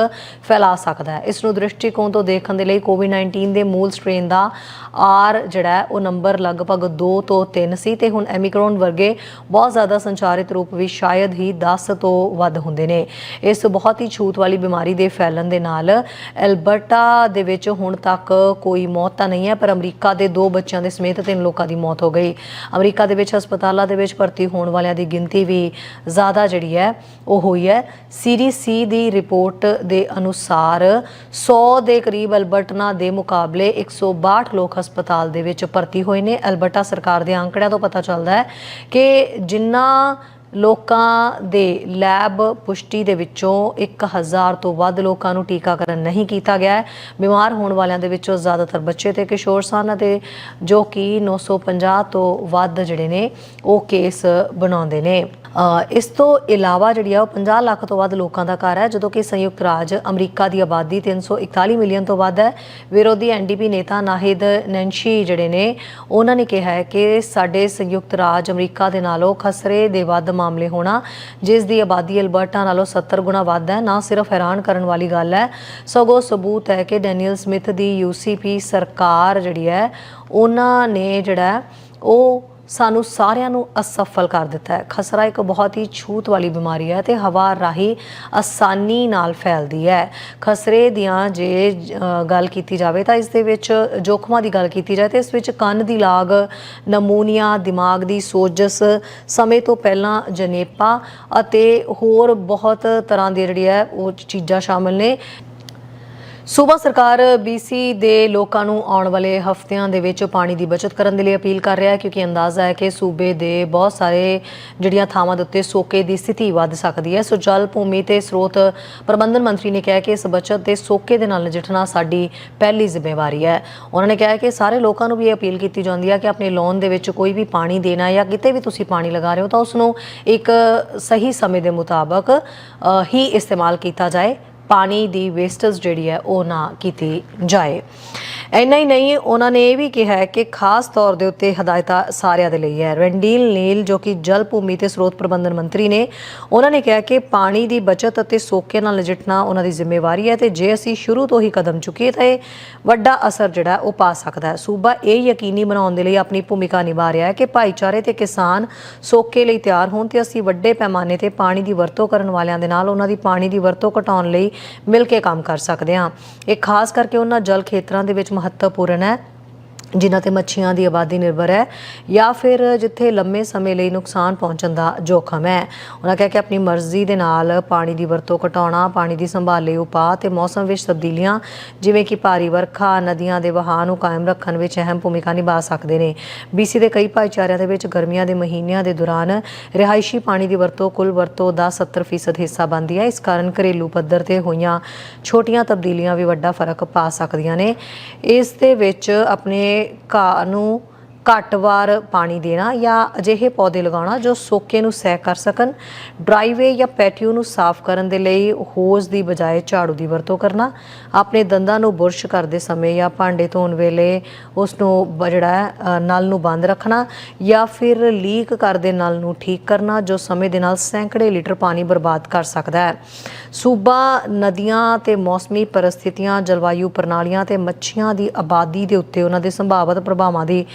ਫੈਲਾ ਸਕਦਾ ਹੈ। ਇਸ ਨੂੰ ਦ੍ਰਿਸ਼ਟੀਕੋਣ ਤੋਂ ਦੇਖਣ ਦੇ ਲਈ ਕੋਵਿਡ-19 ਦੇ ਮੂਲ ਸਟ੍ਰੇਨ ਦਾ ਆਰ ਜਿਹੜਾ ਉਹ ਨੰਬਰ ਲਗਭਗ 2 ਤੋਂ 3 ਸੀ ਤੇ ਹੁਣ ਐਮਿਕਰੋਨ ਵਰਗੇ ਬਹੁਤ ਜ਼ਿਆਦਾ ਸੰਚਾਰਿਤ ਰੂਪ ਵੀ ਸ਼ਾਇਦ ਹੀ 10 ਤੋਂ ਵੱਧ ਹੁੰਦੇ ਨੇ। ਇਸ ਬਹੁਤ ਹੀ ਛੂਤ ਵਾਲੀ ਬਿਮਾਰੀ ਦੇ ਫੈਲਣ ਦੇ ਨਾਲ ਐਲਬਰਟਾ ਦੇ ਵਿੱਚ ਹੁਣ ਤੱਕ ਕੋਈ ਮੌਤ ਤਾਂ ਨਹੀਂ ਹੈ, ਪਰ ਅਮਰੀਕਾ ਦੇ ਦੋ ਬੱਚਿਆਂ ਦੇ ਸਮੇਤ ਤਿੰਨ ਲੋਕਾਂ ਦੀ ਮੌਤ ਹੋ ਗਈ। ਅਮਰੀਕਾ ਦੇ ਵਿੱਚ ਹਸਪਤਾਲਾਂ ਦੇ ਵਿੱਚ ਭਰਤੀ ਹੋਣ ਵਾਲਿਆਂ ਦੀ ਗਿਣਤੀ ਵੀ ਜ਼ਿਆਦਾ ਜਿਹੜੀ ਹੈ, ਉਹ ਹੋਈ ਹੈ। ਸੀਡੀਸੀ ਦੀ ਰਿਪੋਰਟ ਦੇ ਅਨੁਸਾਰ 100 ਦੇ ਕਰੀਬ ਅਲਬਰਟਨਾ ਦੇ ਮੁਕਾਬਲੇ 162 ਲੋਕ ਹਸਪਤਾਲ ਦੇ ਵਿੱਚ ਭਰਤੀ ਹੋਏ ਨੇ। ਅਲਬਰਟਾ ਸਰਕਾਰ ਦੇ ਅੰਕੜਿਆਂ ਤੋਂ ਪਤਾ ਚੱਲਦਾ ਹੈ ਕਿ ਜਿੰਨਾ ਲੋਕਾਂ ਦੇ ਲੈਬ ਪੁਸ਼ਟੀ ਦੇ ਵਿੱਚੋਂ 1000 ਤੋਂ ਵੱਧ ਲੋਕਾਂ ਨੂੰ ਟੀਕਾਕਰਨ ਨਹੀਂ ਕੀਤਾ ਗਿਆ ਹੈ। ਬਿਮਾਰ ਹੋਣ ਵਾਲਿਆਂ ਦੇ ਵਿੱਚੋਂ ਜ਼ਿਆਦਾਤਰ ਬੱਚੇ ਤੇ ਕਿਸ਼ੋਰ ਸਨ ਅਤੇ ਜੋ ਕਿ 950 ਤੋਂ ਵੱਧ ਜਿਹੜੇ ਨੇ, ਉਹ ਕੇਸ ਬਣਾਉਂਦੇ ਨੇ। ਇਸ ਤੋਂ ਇਲਾਵਾ ਜਿਹੜੀ ਆ, ਉਹ 50 ਲੱਖ ਤੋਂ ਵੱਧ ਲੋਕਾਂ ਦਾ ਘਰ ਹੈ, ਜਦੋਂ ਕਿ ਸੰਯੁਕਤ ਰਾਜ ਅਮਰੀਕਾ ਦੀ ਆਬਾਦੀ 341 ਮਿਲੀਅਨ ਤੋਂ ਵੱਧ ਹੈ। ਵਿਰੋਧੀ ਐਨਡੀਪੀ ਨੇਤਾ ਨਾਹਿਦ ਨੈਂਸ਼ੀ ਜਿਹੜੇ ਨੇ, ਉਹਨਾਂ ਨੇ ਕਿਹਾ ਹੈ ਕਿ ਸਾਡੇ ਸੰਯੁਕਤ ਰਾਜ ਅਮਰੀਕਾ ਦੇ ਨਾਲੋਂ ਖਸਰੇ ਦੇ ਵੱਧ ਮਾਮਲੇ ਹੋਣਾ। ਜਿਸ ਦੀ ਆਬਾਦੀ ਅਲਬਰਟਾ ਨਾਲੋਂ 70 ਗੁਣਾ ਵੱਧ ਹੈ, ਨਾ ਸਿਰਫ ਹੈਰਾਨ ਕਰਨ ਵਾਲੀ ਗੱਲ ਹੈ। ਸਗੋਂ ਸਬੂਤ ਹੈ ਕਿ ਡੈਨੀਅਲ ਸਮਿਥ ਦੀ ਯੂਸੀਪੀ ਸਰਕਾਰ ਜਿਹੜੀ ਹੈ, ਉਹਨਾਂ ਨੇ ਜਿਹੜਾ ਉਹ ਸਾਨੂੰ ਸਾਰਿਆਂ ਨੂੰ ਅਸਫਲ ਕਰ ਦਿੱਤਾ ਹੈ। ਖਸਰਾ ਇੱਕ ਬਹੁਤ ਹੀ ਛੂਤ ਵਾਲੀ ਬਿਮਾਰੀ ਹੈ ਤੇ ਹਵਾ ਰਾਹੀਂ ਆਸਾਨੀ ਨਾਲ ਫੈਲਦੀ ਹੈ। ਖਸਰੇ ਦੀਆਂ ਜੇ ਗੱਲ ਕੀਤੀ ਜਾਵੇ ਤਾਂ ਇਸ ਦੇ ਵਿੱਚ ਜੋਖਮਾਂ ਦੀ ਗੱਲ ਕੀਤੀ ਜਾਏ ਤੇ ਇਸ ਵਿੱਚ ਕੰਨ ਦੀ ਲਾਗ, ਨਮੂਨੀਆ, ਦਿਮਾਗ ਦੀ ਸੋਜਸ, ਸਮੇਂ ਤੋਂ ਪਹਿਲਾਂ ਜਨੇਪਾ ਅਤੇ ਹੋਰ ਬਹੁਤ ਤਰ੍ਹਾਂ ਦੇ ਜਿਹੜੀ ਹੈ ਉਹ ਚੀਜ਼ਾਂ ਸ਼ਾਮਲ ਨੇ। ਸੂਬਾ ਸਰਕਾਰ ਬੀਸੀ ਦੇ ਲੋਕਾਂ ਨੂੰ ਆਉਣ ਵਾਲੇ ਹਫ਼ਤਿਆਂ ਦੇ ਵਿੱਚ ਪਾਣੀ ਦੀ ਬਚਤ ਕਰਨ ਦੇ ਲਈ ਅਪੀਲ ਕਰ ਰਿਹਾ ਹੈ ਕਿਉਂਕਿ ਅੰਦਾਜ਼ਾ ਹੈ ਕਿ ਸੂਬੇ ਦੇ ਬਹੁਤ ਸਾਰੇ ਜਿਹੜੀਆਂ ਥਾਵਾਂ ਦੇ ਉੱਤੇ ਸੋਕੇ ਦੀ ਸਥਿਤੀ ਵੱਧ ਸਕਦੀ ਹੈ। ਸੋ ਜਲ ਭੂਮੀ ਤੇ ਸਰੋਤ ਪ੍ਰਬੰਧਨ ਮੰਤਰੀ ਨੇ ਕਿਹਾ ਕਿ ਇਸ ਬਚਤ ਦੇ ਸੋਕੇ ਦੇ ਨਾਲ ਨਜਿੱਠਣਾ ਸਾਡੀ ਪਹਿਲੀ ਜ਼ਿੰਮੇਵਾਰੀ ਹੈ। ਉਹਨਾਂ ਨੇ ਕਿਹਾ ਕਿ ਸਾਰੇ ਲੋਕਾਂ ਨੂੰ ਵੀ ਇਹ ਅਪੀਲ ਕੀਤੀ ਜਾਂਦੀ ਹੈ ਕਿ ਆਪਣੇ ਲੋਨ ਦੇ ਵਿੱਚ ਕੋਈ ਵੀ ਪਾਣੀ ਦੇਣਾ ਜਾਂ ਕਿਤੇ ਵੀ ਤੁਸੀਂ ਪਾਣੀ ਲਗਾ ਰਹੇ ਹੋ ਤਾਂ ਉਸ ਨੂੰ ਇੱਕ ਸਹੀ ਸਮੇਂ ਦੇ ਮੁਤਾਬਕ ਅ, ਹੀ ਇਸਤੇਮਾਲ ਕੀਤਾ ਜਾਏ। ਪਾਣੀ ਦੀ ਵੇਸਟੇਜ ਜਿਹੜੀ ਹੈ ਉਹ ਨਾ ਕੀਤੀ ਜਾਏ। ਇੰਨਾ ਹੀ ਨਹੀਂ, ਉਹਨਾਂ ਨੇ ਇਹ ਵੀ ਕਿਹਾ ਹੈ ਕਿ ਖਾਸ ਤੌਰ ਦੇ ਉੱਤੇ ਹਦਾਇਤਾਂ ਸਾਰਿਆਂ ਦੇ ਲਈ ਹੈ। ਰੈਂਡੀਲ ਨੀਲ, ਜੋ ਕਿ ਜਲ ਭੂਮੀ ਤੇ ਸਰੋਤ ਪ੍ਰਬੰਧਨ ਮੰਤਰੀ ਨੇ, ਉਹਨਾਂ ਨੇ ਕਿਹਾ ਕਿ ਪਾਣੀ ਦੀ ਬਚਤ ਅਤੇ ਸੋਕੇ ਨਾਲ ਨਜਿੱਠਣਾ ਉਹਨਾਂ ਦੀ ਜ਼ਿੰਮੇਵਾਰੀ ਹੈ ਤੇ ਜੇ ਅਸੀਂ ਸ਼ੁਰੂ ਤੋਂ ਹੀ ਕਦਮ ਚੁੱਕੀਏ ਤਾਂ ਇਹ ਵੱਡਾ ਅਸਰ ਜਿਹੜਾ ਉਹ ਪਾ ਸਕਦਾ ਹੈ। ਸੂਬਾ ਇਹ ਯਕੀਨੀ ਬਣਾਉਣ ਦੇ ਲਈ ਆਪਣੀ ਭੂਮਿਕਾ ਨਿਭਾ ਰਿਹਾ ਹੈ ਕਿ ਭਾਈਚਾਰੇ ਤੇ ਕਿਸਾਨ ਸੋਕੇ ਲਈ ਤਿਆਰ ਹੋਣ ਤੇ ਅਸੀਂ ਵੱਡੇ ਪੈਮਾਨੇ ਤੇ ਪਾਣੀ ਦੀ ਵਰਤੋਂ ਕਰਨ ਵਾਲਿਆਂ ਦੇ ਨਾਲ ਉਹਨਾਂ ਦੀ ਪਾਣੀ ਦੀ ਵਰਤੋਂ ਘਟਾਉਣ ਲਈ ਮਿਲ ਕੇ ਕੰਮ ਕਰ ਸਕਦੇ ਹਾਂ। ਇਹ ਖਾਸ ਕਰਕੇ ਉਹਨਾਂ ਜਲ ਖੇਤਰਾਂ ਦੇ ਵਿੱਚ ਮਹੱਤਵਪੂਰਨ ਹੈ। ਜਿਨ੍ਹਾਂ ਤੇ ਮੱਛੀਆਂ ਦੀ ਆਬਾਦੀ ਨਿਰਭਰ ਹੈ ਜਾਂ ਫਿਰ ਜਿੱਥੇ ਲੰਮੇ ਸਮੇਂ ਲਈ ਨੁਕਸਾਨ ਪਹੁੰਚਣ ਦਾ ਜੋਖਮ ਹੈ। ਉਹਨਾਂ ਕਹਿ ਕੇ ਆਪਣੀ ਮਰਜ਼ੀ ਦੇ ਨਾਲ ਪਾਣੀ ਦੀ ਵਰਤੋਂ ਘਟਾਉਣਾ, ਪਾਣੀ ਦੀ ਸੰਭਾਲ ਲਈ ਉਪਾਅ ਤੇ ਮੌਸਮ ਵਿੱਚ ਤਬਦੀਲੀਆਂ, ਜਿਵੇਂ ਕਿ ਭਾਰੀ ਵਰਖਾ, ਨਦੀਆਂ ਦੇ ਵਹਾਅ ਨੂੰ ਕਾਇਮ ਰੱਖਣ ਵਿੱਚ ਅਹਿਮ ਭੂਮਿਕਾ ਨਿਭਾ ਸਕਦੇ ਨੇ। ਬੀਸੀ ਦੇ ਕਈ ਭਾਈਚਾਰਿਆਂ ਦੇ ਵਿੱਚ ਗਰਮੀਆਂ ਦੇ ਮਹੀਨਿਆਂ ਦੇ ਦੌਰਾਨ ਰਿਹਾਇਸ਼ੀ ਪਾਣੀ ਦੀ ਵਰਤੋਂ ਕੁੱਲ ਵਰਤੋਂ ਦਾ 70% ਹਿੱਸਾ ਬਣਦੀ ਹੈ। ਇਸ ਕਾਰਨ ਘਰੇਲੂ ਪੱਧਰ ਤੇ ਹੋਈਆਂ ਛੋਟੀਆਂ ਤਬਦੀਲੀਆਂ ਵੀ ਵੱਡਾ ਫ਼ਰਕ ਪਾ ਸਕਦੀਆਂ ਨੇ। ਇਸ ਦੇ ਵਿੱਚ ਆਪਣੇ ਘਾਹ ਨੂੰ ਘੱਟ ਵਾਰ ਪਾਣੀ ਦੇਣਾ ਜਾਂ ਅਜਿਹੇ ਪੌਦੇ ਲਗਾਉਣਾ ਜੋ ਸੋਕੇ ਨੂੰ ਸਹਿ ਕਰ ਸਕਣ, ਡਰਾਈਵੇ ਜਾਂ ਪੈਟੀਓ ਨੂੰ ਸਾਫ਼ ਕਰਨ ਦੇ ਲਈ ਹੋਜ਼ ਦੀ ਬਜਾਏ ਝਾੜੂ ਦੀ ਵਰਤੋਂ ਕਰਨਾ, ਆਪਣੇ ਦੰਦਾਂ ਨੂੰ ਬੁਰਸ਼ ਕਰਦੇ ਸਮੇਂ ਜਾਂ ਭਾਂਡੇ ਧੋਣ ਵੇਲੇ ਉਸ ਨੂੰ ਬ- ਜਿਹੜਾ ਨਲ ਨੂੰ ਬੰਦ ਰੱਖਣਾ ਜਾਂ ਫਿਰ ਲੀਕ ਕਰਦੇ ਨਲ ਨੂੰ ਠੀਕ ਕਰਨਾ ਜੋ ਸਮੇਂ ਦੇ ਨਾਲ ਸੈਂਕੜੇ ਲੀਟਰ ਪਾਣੀ ਬਰਬਾਦ ਕਰ ਸਕਦਾ ਹੈ। ਸੂਬਾ ਨਦੀਆਂ ਤੇ ਮੌਸਮੀ ਪਰਿਸਥਿਤੀਆਂ, ਜਲਵਾਯੂ ਪ੍ਰਣਾਲੀਆਂ ਤੇ ਮੱਛੀਆਂ ਦੀ ਆਬਾਦੀ ਦੇ ਉੱਤੇ ਉਹਨਾਂ ਦੇ ਸੰਭਾਵਿਤ ਪ੍ਰਭਾਵਾਂ ਦੀ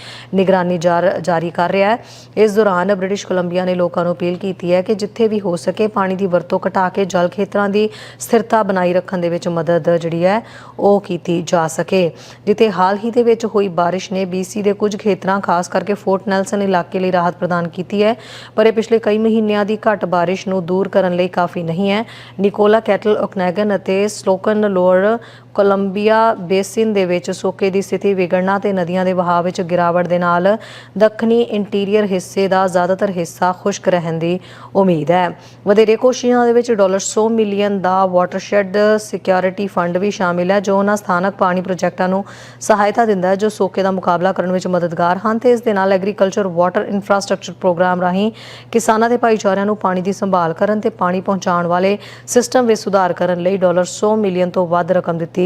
ਨਿਗਰਾਨੀ ਜਾਰੀ ਕਰ ਰਿਹਾ ਹੈ। ਇਸ ਦੌਰਾਨ ਬ੍ਰਿਟਿਸ਼ ਕੋਲੰਬੀਆ ਨੇ ਲੋਕਾਂ ਨੂੰ ਅਪੀਲ ਕੀਤੀ ਹੈ ਕਿ ਜਿੱਥੇ ਵੀ ਹੋ ਸਕੇ ਪਾਣੀ ਦੀ ਵਰਤੋਂ ਘਟਾ ਕੇ ਜਲ ਖੇਤਰਾਂ ਦੀ ਸਥਿਰਤਾ ਬਣਾਈ ਰੱਖਣ ਦੇ ਵਿੱਚ ਮਦਦ ਜਿਹੜੀ ਹੈ ਉਹ ਕੀਤੀ ਜਾ ਸਕੇ। ਜਿੱਥੇ ਹਾਲ ਹੀ ਦੇ ਵਿੱਚ ਹੋਈ ਬਾਰਿਸ਼ ਨੇ BC ਦੇ ਕੁਝ ਖੇਤਰਾਂ, ਖਾਸ ਕਰਕੇ ਫੋਰਟ ਨੈਲਸਨ ਇਲਾਕੇ ਲਈ ਰਾਹਤ ਪ੍ਰਦਾਨ ਕੀਤੀ ਹੈ, ਪਰ ਇਹ ਪਿਛਲੇ ਕਈ ਮਹੀਨਿਆਂ ਦੀ ਘੱਟ ਬਾਰਿਸ਼ ਨੂੰ ਦੂਰ ਕਰਨ ਲਈ ਕਾਫੀ ਨਹੀਂ ਹੈ। ਨਿਕੋਲਾ ਕੈਟਲ ਓਕਨੈਗਨ ਅਤੇ ਸਲੋਕਨ ਲੋਅਰ ਕੋਲੰਬੀਆ ਬੇਸਿਨ ਦੇ ਵਿੱਚ ਸੋਕੇ ਦੀ ਸਥਿਤੀ ਵਿਗੜਨਾ ਤੇ ਨਦੀਆਂ ਦੇ ਵਹਾਅ ਵਿੱਚ ਗਿਰਾਵਟ ਦੇ ਨਾਲ ਦੱਖਣੀ ਇੰਟੀਰੀਅਰ ਹਿੱਸੇ ਦਾ ਜ਼ਿਆਦਾਤਰ ਹਿੱਸਾ ਖੁਸ਼ਕ ਰਹਿਣ ਦੀ ਉਮੀਦ ਹੈ। ਵਧੇਰੇ ਕੋਸ਼ਿਸ਼ਾਂ ਦੇ ਵਿੱਚ ਡਾਲਰ 100 ਮਿਲੀਅਨ ਦਾ ਵਾਟਰਸ਼ੈਡ ਸਿਕਿਉਰਿਟੀ ਫੰਡ ਵੀ ਸ਼ਾਮਿਲ ਹੈ, ਜੋ ਉਹਨਾਂ ਸਥਾਨਕ ਪਾਣੀ ਪ੍ਰੋਜੈਕਟਾਂ ਨੂੰ ਸਹਾਇਤਾ ਦਿੰਦਾ ਹੈ, ਜੋ ਸੋਕੇ ਦਾ ਮੁਕਾਬਲਾ ਕਰਨ ਵਿੱਚ ਮਦਦਗਾਰ ਹਨ ਤੇ ਇਸ ਦੇ ਨਾਲ ਐਗਰੀਕਲਚਰ ਵਾਟਰ ਇਨਫਰਾਸਟ੍ਰਕਚਰ ਪ੍ਰੋਗਰਾਮ ਰਾਹੀਂ ਕਿਸਾਨਾਂ ਦੇ ਭਾਈਚਾਰਿਆਂ ਨੂੰ ਪਾਣੀ ਦੀ ਸੰਭਾਲ ਕਰਨ ਤੇ ਪਾਣੀ ਪਹੁੰਚਾਉਣ ਵਾਲੇ ਸਿਸਟਮ ਵਿੱਚ ਸੁਧਾਰ ਕਰਨ ਲਈ ਡਾਲਰ 100 ਮਿਲੀਅਨ ਤੋਂ ਵੱਧ ਰਕਮ ਦਿੱਤੀ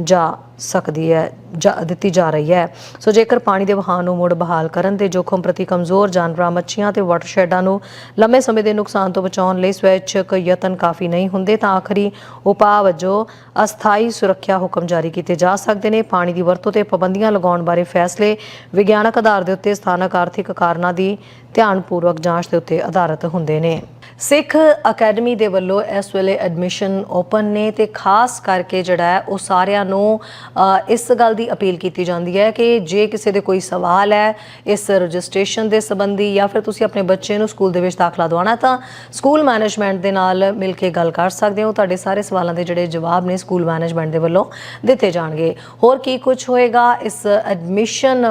ਜਾ ਸਕਦੀ ਹੈ ਦਿੱਤੀ ਜਾ ਰਹੀ ਹੈ। ਸੋ ਜੇਕਰ ਪਾਣੀ ਦੇ ਵਹਾਅ ਨੂੰ ਮੁੜ ਬਹਾਲ ਕਰਨ ਤੇ ਜੋਖਮ ਪ੍ਰਤੀ ਕਮਜ਼ੋਰ ਜਾਨਵਰਾਂ, ਮੱਛੀਆਂ ਤੇ ਵਾਟਰਸ਼ੈਡਾਂ ਨੂੰ ਲੰਮੇ ਸਮੇਂ ਦੇ ਨੁਕਸਾਨ ਤੋਂ ਬਚਾਉਣ ਲਈ ਸਵੈਚਕ ਯਤਨ ਕਾਫੀ ਨਹੀਂ ਹੁੰਦੇ, ਤਾਂ ਆਖਰੀ ਉਪਾਅ ਵਜੋਂ ਅਸਥਾਈ ਸੁਰੱਖਿਆ ਹੁਕਮ ਜਾਰੀ ਕੀਤੇ ਜਾ ਸਕਦੇ ਨੇ। ਪਾਣੀ ਦੀ ਵਰਤੋਂ ਤੇ ਪਾਬੰਦੀਆਂ ਲਗਾਉਣ ਬਾਰੇ ਫੈਸਲੇ ਵਿਗਿਆਨਕ ਆਧਾਰ ਦੇ ਉੱਤੇ ਸਥਾਨਕ ਆਰਥਿਕ ਕਾਰਨਾਂ ਦੀ ਧਿਆਨਪੂਰਵਕ ਜਾਂਚ ਦੇ ਉੱਤੇ ਆਧਾਰਿਤ ਹੁੰਦੇ ਨੇ। ਸਿੱਖ ਅਕੈਡਮੀ ਦੇ ਵੱਲੋਂ ਇਸ ਵੇਲੇ ਐਡਮਿਸ਼ਨ ਓਪਨ ਨੇ ਤੇ ਖਾਸ ਕਰਕੇ ਜਿਹੜਾ ਹੈ ਉਹ ਸਾਰਿਆਂ ਨੂੰ ਇਸ ਗੱਲ ਦੀ ਅਪੀਲ ਕੀਤੀ ਜਾਂਦੀ ਹੈ ਕਿ ਜੇ ਕਿਸੇ ਦੇ ਕੋਈ ਸਵਾਲ ਹੈ ਇਸ ਰਜਿਸਟ੍ਰੇਸ਼ਨ ਦੇ ਸੰਬੰਧੀ ਜਾਂ ਫਿਰ ਤੁਸੀਂ ਆਪਣੇ ਬੱਚੇ ਨੂੰ ਸਕੂਲ ਦੇ ਵਿੱਚ ਦਾਖਲਾ ਦਿਵਾਉਣਾ ਤਾਂ ਸਕੂਲ ਮੈਨੇਜਮੈਂਟ ਦੇ ਨਾਲ ਮਿਲ ਕੇ ਗੱਲ ਕਰ ਸਕਦੇ ਹੋ। ਤੁਹਾਡੇ ਸਾਰੇ ਸਵਾਲਾਂ ਦੇ ਜਿਹੜੇ ਜਵਾਬ ਨੇ ਸਕੂਲ ਮੈਨੇਜਮੈਂਟ ਦੇ ਵੱਲੋਂ ਦਿੱਤੇ ਜਾਣਗੇ। ਹੋਰ ਕੀ ਕੁਝ ਹੋਏਗਾ? ਇਸ ਐਡਮਿਸ਼ਨ